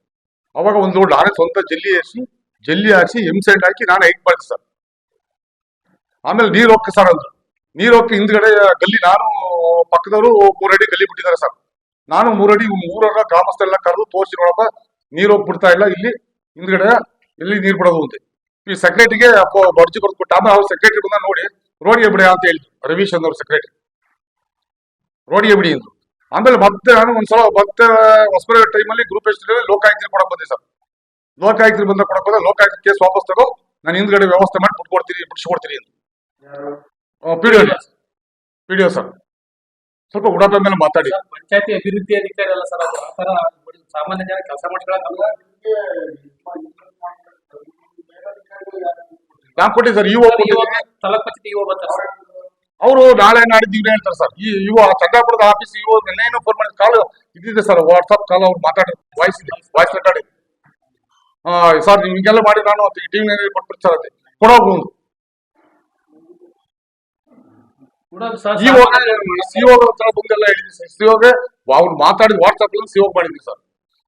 [SPEAKER 12] ಅವಾಗ ಒಂದು ಲೋಡ್ ನಾನೇ ಸ್ವಂತ ಜಲ್ಲಿ ಹಾರಿಸಿ ಜಲ್ಲಿ ಹಾರಿಸಿ ಎಂಸೆಂಟ್ ಹಾಕಿ ನಾನು ಹೈಟ್ ಮಾಡಿದೆ ಸರ್. ಆಮೇಲೆ ನೀರು ಹೋಗ್ಕೆ ಸರ್ ಅಂದ್ರು. ನೀರು ಹಿಂದ್ಗಡೆ ಗಲ್ಲಿ ನಾನು, ಪಕ್ಕದವರು ಮೂರಡಿ ಗಲ್ಲಿ ಬಿಟ್ಟಿದ್ದಾರೆ ಸರ್. ನಾನು ಮೂರಡಿ ಮೂರರ ಗ್ರಾಮಸ್ಥರೆಲ್ಲ ಕರೆದು ತೋರಿಸಿ ನೋಡಪ್ಪ ನೀರು ಹೋಗ್ಬಿಡ್ತಾ ಇಲ್ಲ ಇಲ್ಲಿ ಹಿಂದ್ಗಡೆ ಎಲ್ಲಿ ನೀರು ಬಿಡೋದು ಅಂತ. ಈ ಸೆಕ್ರೆಟರಿಗೆ ಬರ್ಜಿ ಬರ್ದು ಕೊಟ್ಟು ಆಮೇಲೆ ಅವ್ರು ಸೆಕ್ರೆಟರಿ ಬಂದ ನೋಡಿ ರೋಡಿಗೆ ಬಿಡಿ ಅಂತ ಹೇಳಿದ್ರು ರವೀಶ್ ಅಂದ್ರ ಸೆಕ್ರೆಟರಿ ರೋಡಿಗೆ ಬಿಡಿ ಅಂದ್ರು. ಆಮೇಲೆ ಮತ್ತೆ ನಾನು ಒಂದ್ಸಲ ಮತ್ತೆ ಹೊಸಬರ ಟೈಮಲ್ಲಿ ಗ್ರೂಪ್ ಎಸ್ಟಿನಲ್ಲಿ ಲೋಕಾಯುಕ್ತರಿಗೆ ಕೊಡಕ್ ಬಂದೆ ಸರ್. ಲೋಕಾಯುಕ್ತರಿಗೆ ಬಂದ ಕೊಡಕ್ ಬಂದ ಲೋಕಾಯುಕ್ತ ಕೇಸ್ ವಾಪಸ್ ತಗೋ ನಾನು ಹಿಂದ್ಗಡೆ ವ್ಯವಸ್ಥೆ ಮಾಡಿ ಬಿಟ್ಕೊಡ್ತೀನಿ ಬಿಡಿಸ್ಕೊಡ್ತೀನಿ ಅಂತ P D P D sir. ಸ್ವಲ್ಪ ಮೇಲೆ ಮಾತಾಡಿ.
[SPEAKER 10] ಪಂಚಾಯತಿ ಅಭಿವೃದ್ಧಿ ಅಧಿಕಾರಿ ಅಲ್ಲ ಸರ್ ಅವರು. ಆತರ ಸಾಮಾನ್ಯ ಜನ ಕೆಲಸ ಮಾಡ್ಕೊಳ್ಳೋದಲ್ಲ
[SPEAKER 12] ನಾನು ಕೊಟ್ಟಿ ಸರ್ ಇವ
[SPEAKER 10] ತಾಲೂಕ್ ಪಂಚಾಯತಿ ಇವ ಬರ್ತಾರೆ ಸರ್?
[SPEAKER 12] ಅವರು ನಾಳೆ ನಾಡಿದ್ದೀವಿ ಹೇಳ್ತಾರೆ ಸರ್. ಈ ಇವ ಚಂದ್ರಾಪುರದ ಆಫೀಸ್ ಇವ ನೆನ್ನೆನೂ ಫೋನ್ ಮಾಡಿ ಕಾಲ್ ಇದ್ದಿದೆ ಸರ್ ವಾಟ್ಸ್ಆಪ್ ಕಾಲ್ ಅವ್ರು ಮಾತಾಡಿ ವಾಯ್ಸ್ ವಾಯ್ಸ್ ಮಾತಾಡಿ. ಸರ್ ನಿಮ್ಗೆಲ್ಲ ಮಾಡಿ ನಾನು ಟೀಮ್ ಕೊಟ್ಬಿಡ್ತಾರೆ ಕೊಡೋದು
[SPEAKER 10] ಕೂಡ ಸರ್
[SPEAKER 12] ಸಿಒ ಸಿಒ ಹತ್ರ ಬಂದೆಲ್ಲ ಹೇಳಿದ್ವಿ ಸರ್. ಸಿಒಗೆ ಅವ್ರು ಮಾತಾಡಿದ ವಾಟ್ಸ್ಆಪ್ ಅಲ್ಲಿ ಸಿಒ ಮಾಡಿದ್ವಿ ಸರ್.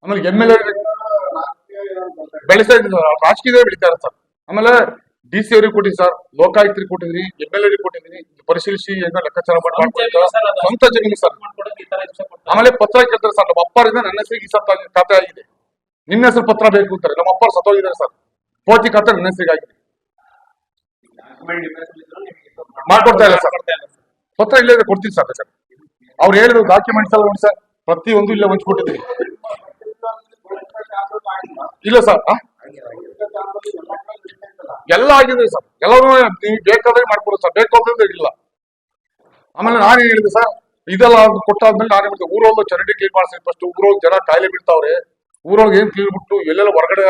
[SPEAKER 12] ಆಮೇಲೆ ಎಂ ಎಲ್ ಎ ಬೆಳೆಸ್ತಾ ಇದ್ವಿ ಸರ್. ರಾಜಕೀಯ ಬೆಳಿತಾರೆ ಸರ್. ಆಮೇಲೆ ಡಿ ಸಿ ಅವ್ರಿಗೆ ಕೊಟ್ಟಿದ್ವಿ ಸರ್. ಲೋಕಾಯುಕ್ತರಿಗೆ ಕೊಟ್ಟಿದ್ದೀನಿ ಎಂ ಎಲ್ ಎರಿಗೆ ಪರಿಶೀಲಿಸಿ ಏನೋ ಲೆಕ್ಕಾಚಾರ ಮಾಡಿ ಸ್ವಂತ ಜಮೀನು ಸರ್ ಆಮೇಲೆ ಪತ್ರ ಕೇಳ್ತಾರೆ ಸರ್. ನಮ್ಮ ಅಪ್ಪರಿಂದ ನನ್ನ ಹೆಸರಿಗೆ ಈ ಸತ್ತ ಖಾತೆ ಆಗಿದೆ. ನಿನ್ನ ಹೆಸರು ಪತ್ರ ಬೇಕು ಅಂತಾರೆ. ನಮ್ಮ ಅಪ್ಪ ಸತ್ತೋಗಿದ್ದಾರೆ ಸರ್. ಪೋತಿ ಖಾತೆ ನನ್ನ ಹೆಸರಿಗೆ ಆಗಿದೆ. ಮಾಡ್ಕೊಡ್ತಾ ಇಲ್ಲ ಸರ್. ಪತ್ರ ಇಲ್ಲೇ ಇದೆ, ಕೊಡ್ತೀನಿ ಸರ್ ಬೇಕಾದ್ರೆ ಅವ್ರು ಹೇಳಿದ್ರು ಡಾಕ್ಯುಮೆಂಟ್ಸ್ ಎಲ್ಲ ನೋಡಿ ಸರ್. ಪ್ರತಿಯೊಂದು ಇಲ್ಲೇ ಹಂಚ್ಕೊಟ್ಟಿದ್ದೀನಿ. ಇಲ್ಲ ಸರ್ ಎಲ್ಲ ಆಗಿದೆ ಸರ್. ಎಲ್ಲರೂ ನೀವು ಬೇಕಾದ್ರೆ ಮಾಡ್ಕೊಡೋದು ಸರ್. ಬೇಕಾದ್ರೆ ಇಲ್ಲ. ಆಮೇಲೆ ನಾನು ಹೇಳಿದೆ ಸರ್ ಇದೆಲ್ಲ ಕೊಟ್ಟಾದ್ಮೇಲೆ ನಾನು ಹೇಳಿದೆ ಊರೊಳಗೆ ಚರಂಡಿ ಕ್ಲೀನ್ ಮಾಡಿಸಿ ಫಸ್ಟ್ ಊರೊಳಗೆ ಜನ ಕಾಯಿಲೆ ಬಿಡ್ತಾವ್ರೆ ಊರೊಳಗೆ ಏನು ಕ್ಲೀನ್ ಬಿಟ್ಟು ಎಲ್ಲೆಲ್ಲ ಹೊರಗಡೆ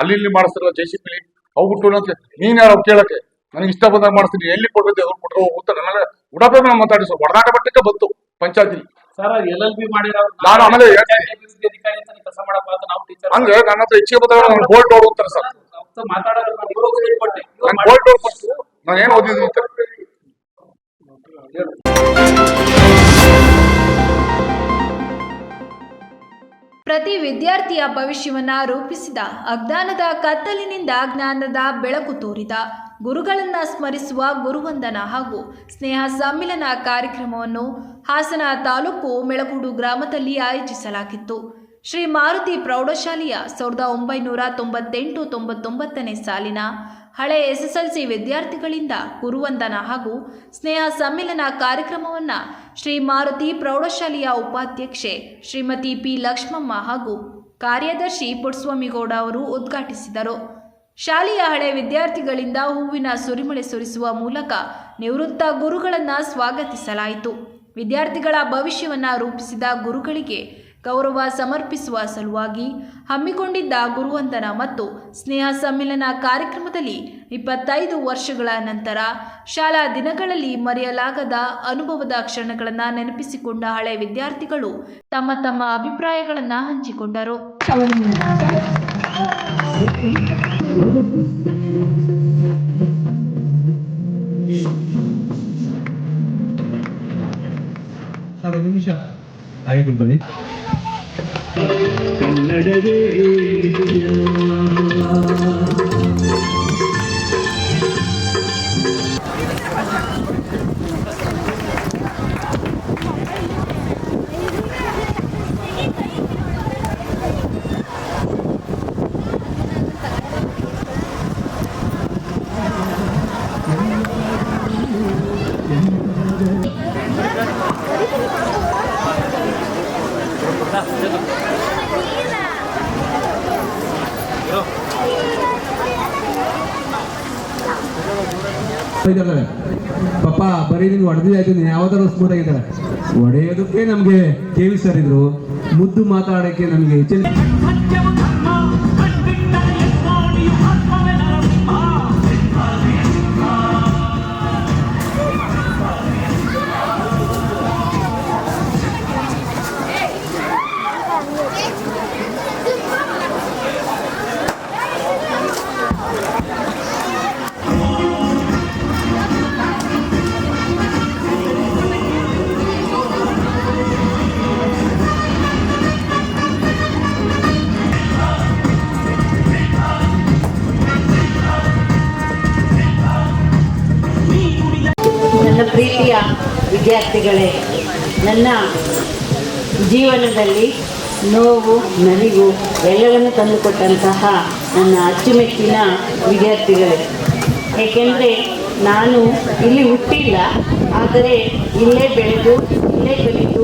[SPEAKER 12] ಅಲ್ಲಿ ಇಲ್ಲಿ ಮಾಡಿಸ್ತಾರಲ್ಲ ಜೆ ಸಿ ಪಿ ಹೋಗ್ಬಿಟ್ಟು ಅಂತ ನೀನ್ ಯಾರು ಕೇಳಕ್ಕೆ? ನನಗೆ ಇಷ್ಟ ಬಂದಾಗ ಮಾಡಿಸ್ತೀನಿ ಎಲ್ಲಿ ಕೊಡ್ಬೇಕು ಎದುರು ಕೊಟ್ಟರು ಹೋಗುತ್ತೆ ನನ್ನ ಉಡಾಪೆ ನಾನು ಮಾತಾಡಿ ಸರ್ ಹೊಡೆದಾಟ ಮಟ್ಟಕ್ಕೆ ಬಂತು ಪಂಚಾಯತಿ. ನಾನು ಆಮೇಲೆ
[SPEAKER 10] ಅಂತ ಅಂತ
[SPEAKER 12] ಹಂಗೆ ನನ್ನ ಹತ್ರ ಹೆಚ್ಚಿಗೆ ಬಂದಾಗ ನಾನು ಬೋಲ್ಡ್ ಡೋರ್ ಅಂತಾರೆ ಸರ್.
[SPEAKER 10] ನಾನು
[SPEAKER 12] ಬೋಲ್ಟ್ ಓಡ್ ಫಸ್ಟ್ ನಾನು ಏನು ಓದಿದ್ದೀನಿ
[SPEAKER 1] ಪ್ರತಿ ವಿದ್ಯಾರ್ಥಿಯ ಭವಿಷ್ಯವನ್ನ ರೂಪಿಸಿದ, ಅಜ್ಞಾನದ ಕತ್ತಲಿನಿಂದ ಜ್ಞಾನದ ಬೆಳಕು ತೋರಿದ, ಗುರುಗಳನ್ನ ಸ್ಮರಿಸುವ ಗುರುವಂದನ ಹಾಗೂ ಸ್ನೇಹ ಸಮ್ಮಿಲನ ಕಾರ್ಯಕ್ರಮವನ್ನು ಹಾಸನ ತಾಲೂಕು ಮೆಳಗೂಡು ಗ್ರಾಮದಲ್ಲಿ ಆಯೋಜಿಸಲಾಗಿತ್ತು. ಶ್ರೀ ಮಾರುತಿ ಪ್ರೌಢಶಾಲೆಯ ಸಾವಿರದ ಒಂಬೈನೂರ ತೊಂಬತ್ತೆಂಟು ತೊಂಬತ್ತೊಂಬತ್ತನೇ ಸಾಲಿನ ಹಳೆ ಎಸ್ಎಸ್ಎಲ್ಸಿ ವಿದ್ಯಾರ್ಥಿಗಳಿಂದ ಗುರುವಂದನ ಹಾಗೂ ಸ್ನೇಹ ಸಮ್ಮೇಳನ ಕಾರ್ಯಕ್ರಮವನ್ನು ಶ್ರೀ ಮಾರುತಿ ಪ್ರೌಢಶಾಲೆಯ ಉಪಾಧ್ಯಕ್ಷೆ ಶ್ರೀಮತಿ ಪಿ ಲಕ್ಷ್ಮಮ್ಮ ಹಾಗೂ ಕಾರ್ಯದರ್ಶಿ ಪುಟ್ಸ್ವಾಮಿಗೌಡ ಅವರು ಉದ್ಘಾಟಿಸಿದರು. ಶಾಲೆಯ ಹಳೆ ವಿದ್ಯಾರ್ಥಿಗಳಿಂದ ಹೂವಿನ ಸುರಿಮಳೆ ಸುರಿಸುವ ಮೂಲಕ ನಿವೃತ್ತ ಗುರುಗಳನ್ನು ಸ್ವಾಗತಿಸಲಾಯಿತು. ವಿದ್ಯಾರ್ಥಿಗಳ ಭವಿಷ್ಯವನ್ನು ರೂಪಿಸಿದ ಗುರುಗಳಿಗೆ ಗೌರವ ಸಮರ್ಪಿಸುವ ಸಲುವಾಗಿ ಹಮ್ಮಿಕೊಂಡಿದ್ದ ಗುರುವಂದನ ಮತ್ತು ಸ್ನೇಹ ಸಮ್ಮಿಲನ ಕಾರ್ಯಕ್ರಮದಲ್ಲಿ ಇಪ್ಪತ್ತೈದು ವರ್ಷಗಳ ನಂತರ ಶಾಲಾ ದಿನಗಳಲ್ಲಿ ಮರೆಯಲಾಗದ ಅನುಭವದ ಕ್ಷಣಗಳನ್ನು ನೆನಪಿಸಿಕೊಂಡ ಹಳೆ ವಿದ್ಯಾರ್ಥಿಗಳು ತಮ್ಮ ತಮ್ಮ ಅಭಿಪ್ರಾಯಗಳನ್ನು ಹಂಚಿಕೊಂಡರು.
[SPEAKER 13] ನಿಮಿಷ. ಕನ್ನಡವೇ ಬರೀ ಆಯ್ತು ಯಾವ್ದಾದ್ರು ಸ್ಮೂತ್ ಆಗಿದ್ದಾರೆ ಹೊಡೆಯೋದಕ್ಕೆ ನಮಗೆ ಕೆ ವಿ ಸರ್ ಇದ್ರು. ಮುದ್ದು ಮಾತಾಡೋಕ್ಕೆ ನಮಗೆ ಎಚ್
[SPEAKER 14] ವಿದ್ಯಾರ್ಥಿಗಳೇ, ನನ್ನ ಜೀವನದಲ್ಲಿ ನೋವು ನಲಿವು ಎಲ್ಲವನ್ನು ತಂದುಕೊಟ್ಟಂತಹ ನನ್ನ ಅಚ್ಚುಮೆಚ್ಚಿನ ವಿದ್ಯಾರ್ಥಿಗಳೇ. ಏಕೆಂದರೆ ನಾನು ಇಲ್ಲಿ ಹುಟ್ಟಿಲ್ಲ, ಆದರೆ ಇಲ್ಲೇ ಬೆಳೆದು, ಇಲ್ಲೇ ಕಲಿತು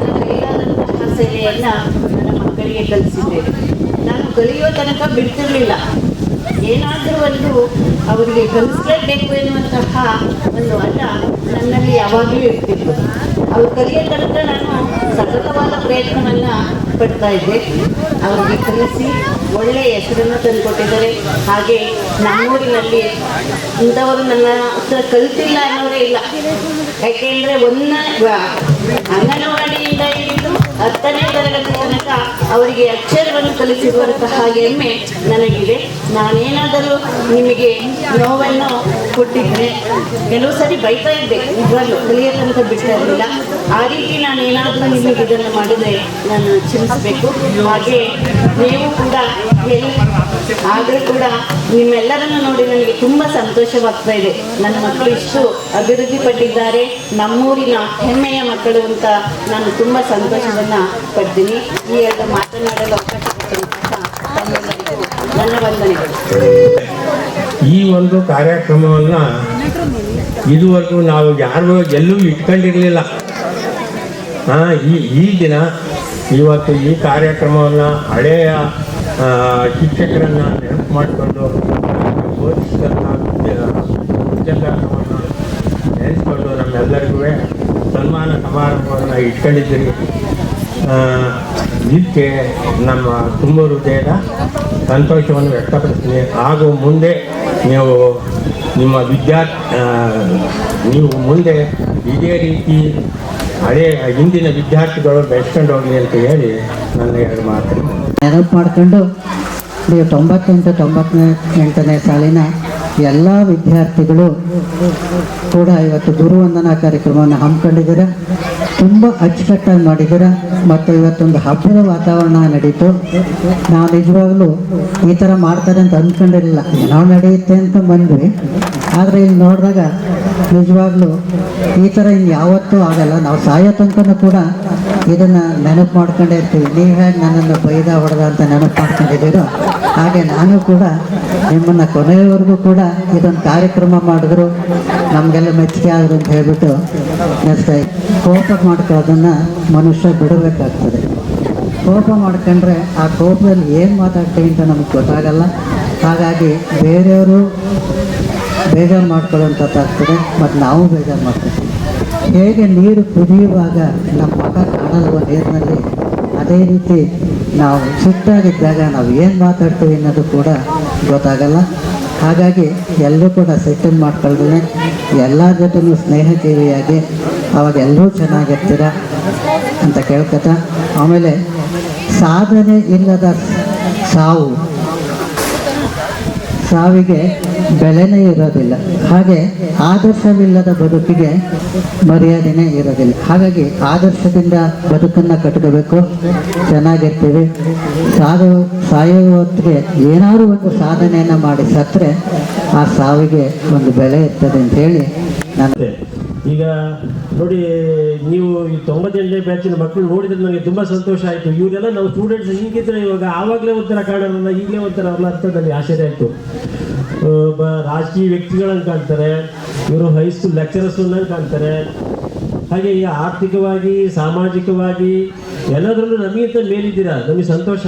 [SPEAKER 14] ನನ್ನ ಕೈಲಾದಂತಹ ಸೇವೆಯನ್ನು ನನ್ನ ಮಕ್ಕಳಿಗೆ ಕಲಿಸಿದ್ದೇನೆ ನಾನು ಕಲಿಯೋ ತನಕ ಬಿಡ್ತಿರಲಿಲ್ಲ. ಏನಾದರೂ ಒಂದು ಅವರಿಗೆ ಕಲಿಸಲೇಬೇಕು ಎನ್ನುವಂತಹ ಒಂದು ನನ್ನಲ್ಲಿ ಯಾವಾಗಲೂ ಇರ್ತಿತ್ತು ಅವ್ರು ತನಕ ನಾನು ಸತತವಾದ ಪ್ರಯತ್ನವನ್ನು ಪಡ್ತಾ ಇದ್ದೆ. ಅವರಿಗೆ ಕಲಿಸಿ ಒಳ್ಳೆಯ ಹೆಸರನ್ನು ತಂದುಕೊಟ್ಟಿದ್ದಾರೆ. ಹಾಗೆ ನಮ್ಮೂರಿನಲ್ಲಿ ಇಂಥವರು ನನ್ನ ಹತ್ರ ಕಲಿತಿಲ್ಲ ಅನ್ನೋರೇ ಇಲ್ಲ. ಯಾಕೆಂದರೆ ಒಂದ ಅಂಗನವಾಡಿಯಿಂದ ಹಿಡಿದು ಹತ್ತನೇ ತರಗತಿ ತನಕ ಅವರಿಗೆ ಅಕ್ಷರವನ್ನು ಕಲಿಸಿರುವಂತಹ ಹೆಮ್ಮೆ ನನಗಿದೆ. ನಾನೇನಾದರೂ ನಿಮಗೆ ನೋವನ್ನು ಕೊಟ್ಟಿದ್ದೆ ಕೆಲವು ಸರಿ ಬೈತಾ ಇದ್ದೆ. ನಿಜವಾಗ್ಲೂ ಕಲಿಯ ತನಕ ಬಿಡ್ತಾ ಇರಲಿಲ್ಲ. ಆ ರೀತಿ ನಾನೇನಾದರೂ ನಿಮಗೆ ಇದನ್ನು ಮಾಡಿದರೆ ನಾನು ಚಿಂತಿಸಬೇಕು ಹಾಗೆ ನೀವು ಕೂಡ ಆದರೂ ಕೂಡ ನಿಮ್ಮೆಲ್ಲರನ್ನು ನೋಡಿ ನನಗೆ ತುಂಬ ಸಂತೋಷವಾಗ್ತಾ ಇದೆ. ನನ್ನ ಮಕ್ಕಳು ಇಷ್ಟು ಅಭಿವೃದ್ಧಿ ಪಟ್ಟಿದ್ದಾರೆ. ನಮ್ಮೂರಿನ ಹೆಮ್ಮೆಯ ಮಕ್ಕಳು ಅಂತ ನಾನು ತುಂಬ ಸಂತೋಷವನ್ನು ಪಡ್ತೀನಿ. ಈ ಎರಡು ಮಾತನಾಡಲು ಅವಕಾಶ ನನ್ನ ವಂದನೆಗಳು.
[SPEAKER 13] ಈ ಒಂದು ಕಾರ್ಯಕ್ರಮವನ್ನು ಇದುವರೆಗೂ ನಾವು ಯಾರು ಎಲ್ಲೂ ಇಟ್ಕೊಂಡಿರಲಿಲ್ಲ. ಹಾಂ ಈ ಈ ದಿನ ಇವತ್ತು ಈ ಕಾರ್ಯಕ್ರಮವನ್ನು ಹಳೆಯ ಶಿಕ್ಷಕರನ್ನ ನೆನಪು ಮಾಡಿಕೊಂಡು ನೆನೆಸ್ಕೊಂಡು ನಮ್ಮೆಲ್ಲರಿಗೂ ಸನ್ಮಾನ ಸಮಾರಂಭವನ್ನು ಇಟ್ಕೊಂಡಿದ್ದೀರಿ. ಇದಕ್ಕೆ ನಮ್ಮ ತುಂಬ ಹೃದಯದ ಸಂತೋಷವನ್ನು ವ್ಯಕ್ತಪಡಿಸ್ತೀನಿ. ಹಾಗೂ ಮುಂದೆ ನೀವು ನಿಮ್ಮ ವಿದ್ಯಾರ್ಥಿ ನೀವು ಮುಂದೆ ಇದೇ ರೀತಿ ಹಳೆಯ ಹಿಂದಿನ ವಿದ್ಯಾರ್ಥಿಗಳು ಬೆಳೆಸ್ಕೊಂಡು ಹೋಗಲಿ ಅಂತ ಹೇಳಿ ನನ್ನ ಎರಡು ಮಾತು
[SPEAKER 14] ನೆನಪು ಮಾಡಿಕೊಂಡು ನೀವು ತೊಂಬತ್ತೆಂಟು ತೊಂಬತ್ತನೇ ಎಂಟನೇ ಸಾಲಿನ ಎಲ್ಲ ವಿದ್ಯಾರ್ಥಿಗಳು ಕೂಡ ಇವತ್ತು ಗುರುವಂದನಾ ಕಾರ್ಯಕ್ರಮವನ್ನು ಹಮ್ಮಿಕೊಂಡಿದ್ದೀರ? ತುಂಬ ಅಚ್ಚುಕಟ್ಟಾಗಿ ಮಾಡಿದ್ದೀರ? ಮತ್ತು ಇವತ್ತೊಂದು ಹಬ್ಬದ ವಾತಾವರಣ ನಡೀತು. ನಾವು ನಿಜವಾಗ್ಲೂ ಈ ಥರ ಮಾಡ್ತಾರೆ ಅಂತ ಅಂದ್ಕೊಂಡಿರಲಿಲ್ಲ. ನಾವು ನಡೆಯುತ್ತೆ ಅಂತ ಬಂದ್ವಿ. ಆದರೆ ಇಲ್ಲಿ ನೋಡಿದಾಗ ನಿಜವಾಗ್ಲೂ ಈ ಥರ ಇನ್ನು ಯಾವತ್ತೂ ಆಗಲ್ಲ. ನಾವು ಸಾಯೋ ತನಕನೂ ಕೂಡ ಇದನ್ನು ನೆನಪು ಮಾಡ್ಕೊಂಡೇ ಇರ್ತೀವಿ. ನೀವು ಹೇಗೆ ನನ್ನನ್ನು ಬೈದ ಹೊಡೆದ ಅಂತ ನೆನಪು ಮಾಡ್ಕೊಂಡಿದ್ದೀರೋ ಹಾಗೆ ನಾನು ಕೂಡ ನಿಮ್ಮನ್ನು ಕೊನೆಯವರೆಗೂ ಕೂಡ ಇದೊಂದು ಕಾರ್ಯಕ್ರಮ ಮಾಡಿದ್ರು. ನಮಗೆಲ್ಲ ಮೆಚ್ಚುಗೆ ಆದರು ಅಂತ ಹೇಳ್ಬಿಟ್ಟು ನೆನೆಸ್ತಾ ಕೋಪ ಮಾಡ್ಕೊಳ್ಳೋದನ್ನು ಮನುಷ್ಯ ಬಿಡಬೇಕಾಗ್ತದೆ. ಕೋಪ ಮಾಡ್ಕೊಂಡ್ರೆ ಆ ಕೋಪದಲ್ಲಿ ಏನು ಮಾತಾಡ್ತೀವಿ ಅಂತ ನಮಗೆ ಗೊತ್ತಾಗಲ್ಲ. ಹಾಗಾಗಿ ಬೇರೆಯವರು ಬೇಜಾರು ಮಾಡ್ಕೊಳ್ಳೋಂಥದ್ದಾಗ್ತದೆ ಮತ್ತು ನಾವು ಬೇಜಾರು ಮಾಡ್ಕೊತೀವಿ. ಹೇಗೆ ನೀರು ಕುದಿಯುವಾಗ ನಮ್ಮ ಮಗ ಕಾಣಲ್ವ ನೀರಿನಲ್ಲಿ? ಅದೇ ರೀತಿ ನಾವು ಸಿಟ್ಟಾಗಿದ್ದಾಗ ನಾವು ಏನು ಮಾತಾಡ್ತೀವಿ ಅನ್ನೋದು ಕೂಡ ಗೊತ್ತಾಗಲ್ಲ. ಹಾಗಾಗಿ ಎಲ್ಲರೂ ಕೂಡ ಸಿಟ್ಟನ್ನು ಮಾಡ್ಕೊಳ್ದೇ ಎಲ್ಲ ಜೊತೆನೂ ಸ್ನೇಹಜೀವಿಯಾಗಿ ಅವಾಗ ಎಲ್ಲರೂ ಚೆನ್ನಾಗಿರ್ತೀರ ಅಂತ ಕೇಳ್ಕೊತ, ಆಮೇಲೆ ಸಾಧನೆ ಇಲ್ಲದ ಸಾವು. ಸಾವಿಗೆ ಬೆಲೆನೇ ಇರೋದಿಲ್ಲ. ಹಾಗೆ ಆದರ್ಶವಿಲ್ಲದ ಬದುಕಿಗೆ ಮರ್ಯಾದೆನೇ ಇರೋದಿಲ್ಲ. ಹಾಗಾಗಿ ಆದರ್ಶದಿಂದ ಬದುಕನ್ನು ಕಟ್ಕೋಬೇಕು. ಚೆನ್ನಾಗಿರ್ತೀವಿ. ಸಾಧು ಸಾಯೋ ಹೊತ್ತಿಗೆ ಏನಾದರೂ ಒಂದು ಸಾಧನೆಯನ್ನು ಮಾಡಿ ಸತ್ತರೆ ಆ ಸಾವಿಗೆ ಒಂದು ಬೆಲೆ ಇರ್ತದೆ ಅಂತ ಹೇಳಿ ನಾನು
[SPEAKER 13] ಈಗ ನೋಡಿ, ನೀವು ಈ ತೊಂಬತ್ತೆಂಟನೇ ಬ್ಯಾಚಿನ ಮಕ್ಕಳು ನೋಡಿದ್ರೆ ನನಗೆ ತುಂಬ ಸಂತೋಷ ಆಯಿತು. ಇವರೆಲ್ಲ ನಾವು ಸ್ಟೂಡೆಂಟ್ಸ್ ಹೀಗಿದ್ರೆ ಇವಾಗ ಆವಾಗಲೇ ಒಂಥರ ಕಾಣೋರಲ್ಲ ಈಗಲೇ ಒಂಥರ ಅವ್ರ ಅರ್ಥದಲ್ಲಿ ಆಶ್ಚರ್ಯ ಆಯಿತು. ಒಬ್ಬ ರಾಜಕೀಯ ವ್ಯಕ್ತಿಗಳನ್ನು ಕಾಣ್ತಾರೆ ಇವರು ಹೈಸ್ಕೂಲ್ ಲೆಕ್ಚರರ್ಸ್ ಕಾಣ್ತಾರೆ ಹಾಗೆ ಈ ಆರ್ಥಿಕವಾಗಿ ಸಾಮಾಜಿಕವಾಗಿ ಎಲ್ಲದರಲ್ಲೂ ನಮಗಿಂತ ಮೇಲಿದ್ದೀರಾ? ನಮಗೆ ಸಂತೋಷ.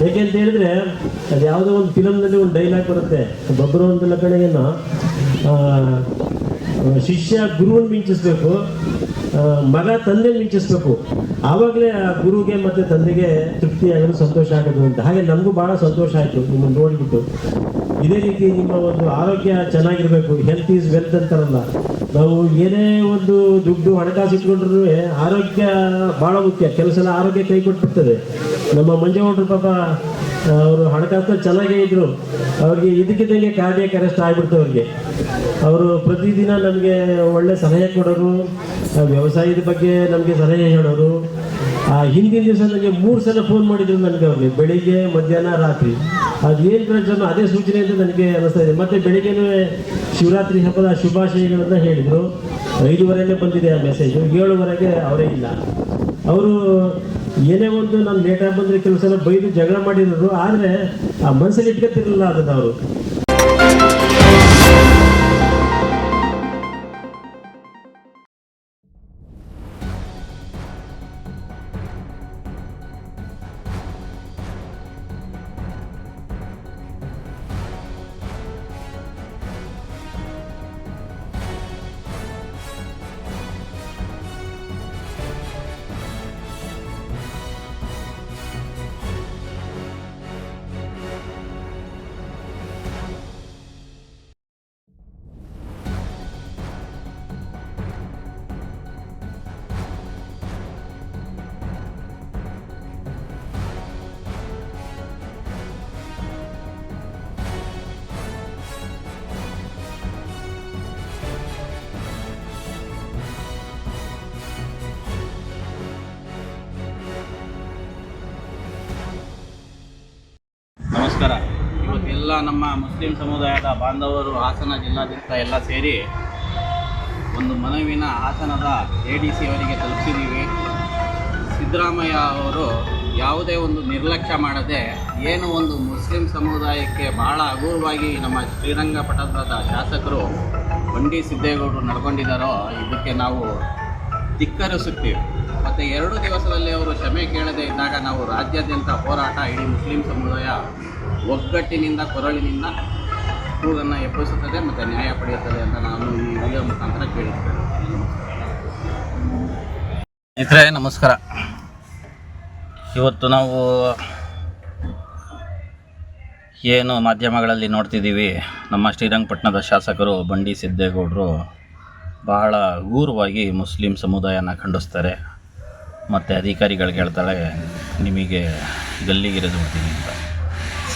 [SPEAKER 13] ಯಾಕೆಂತ ಹೇಳಿದ್ರೆ ಅದು ಯಾವುದೋ ಒಂದು ಫಿಲಮ್ನಲ್ಲಿ ಒಂದು ಡೈಲಾಗ್ ಬರುತ್ತೆ. ಬಬ್ರು ಒಂದು ಕಡೆಗೇನೋ ಆ, ಶಿಷ್ಯ ಗುರುವನ್ನು ಮಿಂಚಿಸ್ಬೇಕು ಮಗ ತಂದೆ ಮಿಂಚಿಸ್ಬೇಕು. ಆವಾಗಲೇ ಆ ಗುರುಗೆ ಮತ್ತು ತಂದೆಗೆ ತೃಪ್ತಿಯಾಗಲು ಸಂತೋಷ ಆಗೋದು ಅಂತ. ಹಾಗೆ ನಮಗೂ ಭಾಳ ಸಂತೋಷ ಆಯಿತು ನಿಮ್ಮನ್ನು ನೋಡಿಬಿಟ್ಟು. ಇದೇ ರೀತಿ ನಿಮ್ಮ ಒಂದು ಆರೋಗ್ಯ ಚೆನ್ನಾಗಿರಬೇಕು. ಹೆಲ್ತ್ ಈಸ್ ವೆಲ್ತ್ ಅಂತಾರಲ್ಲ. ನಾವು ಏನೇ ಒಂದು ದುಡ್ಡು ಹಣಕಾಸು ಇಟ್ಕೊಂಡ್ರು ಆರೋಗ್ಯ ಭಾಳ ಮುಖ್ಯ. ಕೆಲವು ಸಲ ಆರೋಗ್ಯ ಕೈ ಕೊಟ್ಬಿಡ್ತದೆ. ನಮ್ಮ ಮಂಜೇಗೌಡರು ಪಾಪ ಅವರು ಹಣಕಾಸು ಚೆನ್ನಾಗೇ ಇದ್ರು. ಅವ್ರಿಗೆ ಇದಕ್ಕಿದ್ದಂಗೆ ಕಾರ್ಡಿಯಕ್ ಅರೆಸ್ಟ್ ಆಗ್ಬಿಡ್ತು ಅವ್ರಿಗೆ. ಅವರು ಪ್ರತಿದಿನ ನಮಗೆ ಒಳ್ಳೆ ಸಲಹೆ ಕೊಡೋರು ವ್ಯವಸಾಯದ ಬಗ್ಗೆ ನಮಗೆ ಸಲಹೆ ಹೇಳೋರು. ಆ, ಹಿಂದಿನ ದಿವಸ ನನಗೆ ಮೂರು ಸಲ ಫೋನ್ ಮಾಡಿದ್ರು ನನಗೆ ಅವ್ರಿಗೆ ಬೆಳಿಗ್ಗೆ, ಮಧ್ಯಾಹ್ನ, ರಾತ್ರಿ. ಅದೇನು ಪ್ರಯೋಜನ ಅದೇ ಸೂಚನೆ ಅಂತ ನನಗೆ ಅನಿಸ್ತಾ ಇದೆ. ಮತ್ತೆ ಬೆಳಿಗ್ಗೆನೂ ಶಿವರಾತ್ರಿ ಹಬ್ಬದ ಶುಭಾಶಯಗಳನ್ನ ಹೇಳಿದರು. ಐದುವರೆಗೆ ಬಂದಿದೆ ಆ ಮೆಸೇಜು ಏಳುವರೆಗೆ ಅವರೇ ಇಲ್ಲ. ಅವರು ಏನೇ ಒಂದು ನಾನು ಲೇಟಾಗಿ ಬಂದರೆ ಕೆಲವು ಸಲ ಬೈದು ಜಗಳ ಮಾಡಿರೋರು, ಆದರೆ ಆ ಮನಸ್ಸಲ್ಲಿ ಇಟ್ಕೊತಿರಲಿಲ್ಲ ಅದನ್ನು ಅವರು.
[SPEAKER 15] ನಮಸ್ಕಾರ. ಇವತ್ತೆಲ್ಲ ನಮ್ಮ ಮುಸ್ಲಿಂ ಸಮುದಾಯದ ಬಾಂಧವರು, ಹಾಸನ ಜಿಲ್ಲಾದ್ಯಂತ ಎಲ್ಲ ಸೇರಿ ಒಂದು ಮನವಿನ ಹಾಸನದ ಎ ಡಿ ಸಿ ಅವರಿಗೆ ತಲುಪಿಸಿದ್ದೀವಿ ಸಿದ್ದರಾಮಯ್ಯ ಅವರು ಯಾವುದೇ ಒಂದು ನಿರ್ಲಕ್ಷ್ಯ ಮಾಡದೆ ಏನು ಒಂದು ಮುಸ್ಲಿಂ ಸಮುದಾಯಕ್ಕೆ ಬಹಳ ಹಗುರವಾಗಿ ನಮ್ಮ ಶ್ರೀರಂಗಪಟ್ಟಣದ ಶಾಸಕರು ಬಂಡಿ ಸಿದ್ದೇಗೌಡರು ನಡ್ಕೊಂಡಿದ್ದಾರೋ, ಇದಕ್ಕೆ ನಾವು ಧಿಕ್ಕರಿಸುತ್ತೀವಿ. ಮತ್ತು ಎರಡು ದಿವಸದಲ್ಲಿ ಅವರು ಕ್ಷಮೆ ಕೇಳದೇ ಇದ್ದಾಗ ನಾವು ರಾಜ್ಯಾದ್ಯಂತ ಹೋರಾಟ ಇಡೀ ಮುಸ್ಲಿಂ ಸಮುದಾಯ ಒಗ್ಗಟ್ಟಿನಿಂದ, ಕೊರಳಿನಿಂದ ಕೂಗನ್ನು ಎಬ್ಬಿಸುತ್ತದೆ ಮತ್ತು ನ್ಯಾಯ ಪಡೆಯುತ್ತದೆ ಅಂತ ನಾನು ಈ ವಿಡಿಯೋ ಮುಖಾಂತರ ಕೇಳಿದ್ದೇನೆ. ಇತರೆ ನಮಸ್ಕಾರ. ಇವತ್ತು ನಾವು ಏನು ಮಾಧ್ಯಮಗಳಲ್ಲಿ ನೋಡ್ತಿದ್ದೀವಿ? ನಮ್ಮ ಶ್ರೀರಂಗಪಟ್ಟಣದ ಶಾಸಕರು ಬಂಡಿ ಸಿದ್ದೇಗೌಡರು ಬಹಳ ಗೂರವಾಗಿ ಮುಸ್ಲಿಂ ಸಮುದಾಯನ ಖಂಡಿಸ್ತಾರೆ. ಮತ್ತು ಅಧಿಕಾರಿಗಳಿಗೆ ಹೇಳ್ತಾಳೆ ನಿಮಗೆ ಗಲ್ಲಿಗಿರಿದು ಬಿಡ್ತೀನಿ ಅಂತ.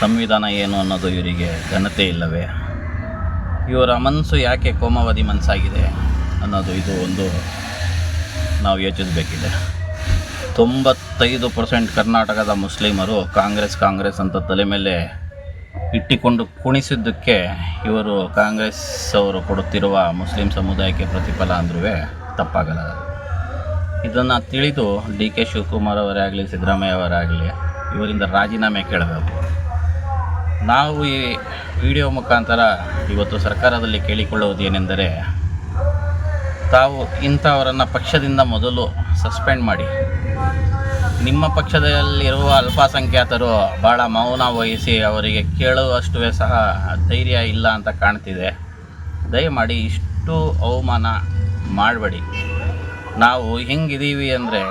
[SPEAKER 15] ಸಂವಿಧಾನ ಏನು ಅನ್ನೋದು ಇವರಿಗೆ ಘನತೆ ಇಲ್ಲವೇ? ಇವರ ಮನಸ್ಸು ಯಾಕೆ ಕೋಮವಾದಿ ಮನಸ್ಸಾಗಿದೆ ಅನ್ನೋದು ಇದು ಒಂದು ನಾವು ಯೋಚಿಸಬೇಕಿದೆ. ತೊಂಬತ್ತೈದು ಪರ್ಸೆಂಟ್ ಕರ್ನಾಟಕದ ಮುಸ್ಲಿಮರು ಕಾಂಗ್ರೆಸ್ ಕಾಂಗ್ರೆಸ್ ಅಂತ ತಲೆ ಮೇಲೆ ಇಟ್ಟುಕೊಂಡು ಕುಣಿಸಿದ್ದಕ್ಕೆ ಇವರು ಕಾಂಗ್ರೆಸ್ ಅವರು ಕೊಡುತ್ತಿರುವ ಮುಸ್ಲಿಂ ಸಮುದಾಯಕ್ಕೆ ಪ್ರತಿಫಲ ಅಂದ್ರೂ ತಪ್ಪಾಗಲ್ಲ. ಇದನ್ನು ತಿಳಿದು ಡಿ ಕೆ ಶಿವಕುಮಾರ್ ಅವರೇ ಆಗಲಿ, ಸಿದ್ದರಾಮಯ್ಯ ಅವರಾಗಲಿ ಇವರಿಂದ ರಾಜೀನಾಮೆ ಕೇಳಬೇಕು. ನಾವು ಈ ವಿಡಿಯೋ ಮುಖಾಂತರ ಇವತ್ತು ಸರ್ಕಾರದಲ್ಲಿ ಕೇಳಿಕೊಳ್ಳುವುದು ಏನೆಂದರೆ ತಾವು ಇಂಥವರನ್ನು ಪಕ್ಷದಿಂದ ಮೊದಲು ಸಸ್ಪೆಂಡ್ ಮಾಡಿ. ನಿಮ್ಮ ಪಕ್ಷದಲ್ಲಿರುವ ಅಲ್ಪಸಂಖ್ಯಾತರು ಭಾಳ ಮೌನ ವಹಿಸಿ ಅವರಿಗೆ ಕೇಳುವಷ್ಟು ಸಹ ಧೈರ್ಯ ಇಲ್ಲ ಅಂತ ಕಾಣ್ತಿದೆ. ದಯಮಾಡಿ ಇಷ್ಟು ಅವಮಾನ ಮಾಡಬೇಡಿ. ನಾವು ಹೆಂಗಿದ್ದೀವಿ ಅಂದರೆ,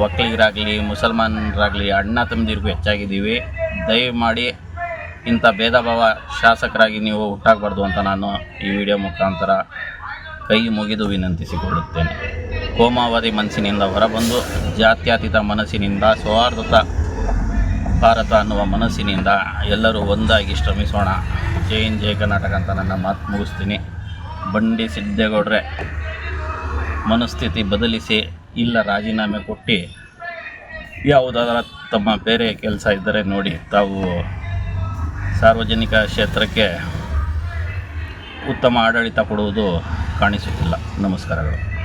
[SPEAKER 15] ಒಕ್ಕಲಿಗರಾಗಲಿ, ಮುಸಲ್ಮಾನರಾಗಲಿ, ಅಣ್ಣ ತಮ್ಮದಿರಿಗೂ ಹೆಚ್ಚಾಗಿದ್ದೀವಿ. ದಯಮಾಡಿ ಇಂಥ ಭೇದ ಭಾವ ಶಾಸಕರಾಗಿ ನೀವು ಹುಟ್ಟಾಗಬಾರ್ದು ಅಂತ ನಾನು ಈ ವಿಡಿಯೋ ಮುಖಾಂತರ ಕೈ ಮುಗಿದು ವಿನಂತಿಸಿಕೊಳ್ಳುತ್ತೇನೆ. ಕೋಮಾವಧಿ ಮನಸ್ಸಿನಿಂದ ಹೊರಬಂದು ಜಾತ್ಯತೀತ ಮನಸ್ಸಿನಿಂದ ಸೌಹಾರ್ದತ ಭಾರತ ಅನ್ನುವ ಮನಸ್ಸಿನಿಂದ ಎಲ್ಲರೂ ಒಂದಾಗಿ ಶ್ರಮಿಸೋಣ. ಜೈ ಜಯ ಕರ್ನಾಟಕ ಅಂತ ನನ್ನ ಮಾತು ಮುಗಿಸ್ತೀನಿ. ಬಂಡಿ ಸಿದ್ದೇಗೌಡ್ರೆ, ಮನಸ್ಥಿತಿ ಬದಲಿಸಿ ಇಲ್ಲ ರಾಜೀನಾಮೆ ಕೊಟ್ಟು ಯಾವುದಾದ್ರೂ ತಮ್ಮ ಬೇರೆ ಕೆಲಸ ಇದ್ದರೆ ನೋಡಿ ತಾವು ಸಾರ್ವಜನಿಕ ಕ್ಷೇತ್ರಕ್ಕೆ ಉತ್ತಮ ಆಡಳಿತ ಕೊಡುವುದು ಕಾಣಿಸುತ್ತಿಲ್ಲ. ನಮಸ್ಕಾರಗಳು.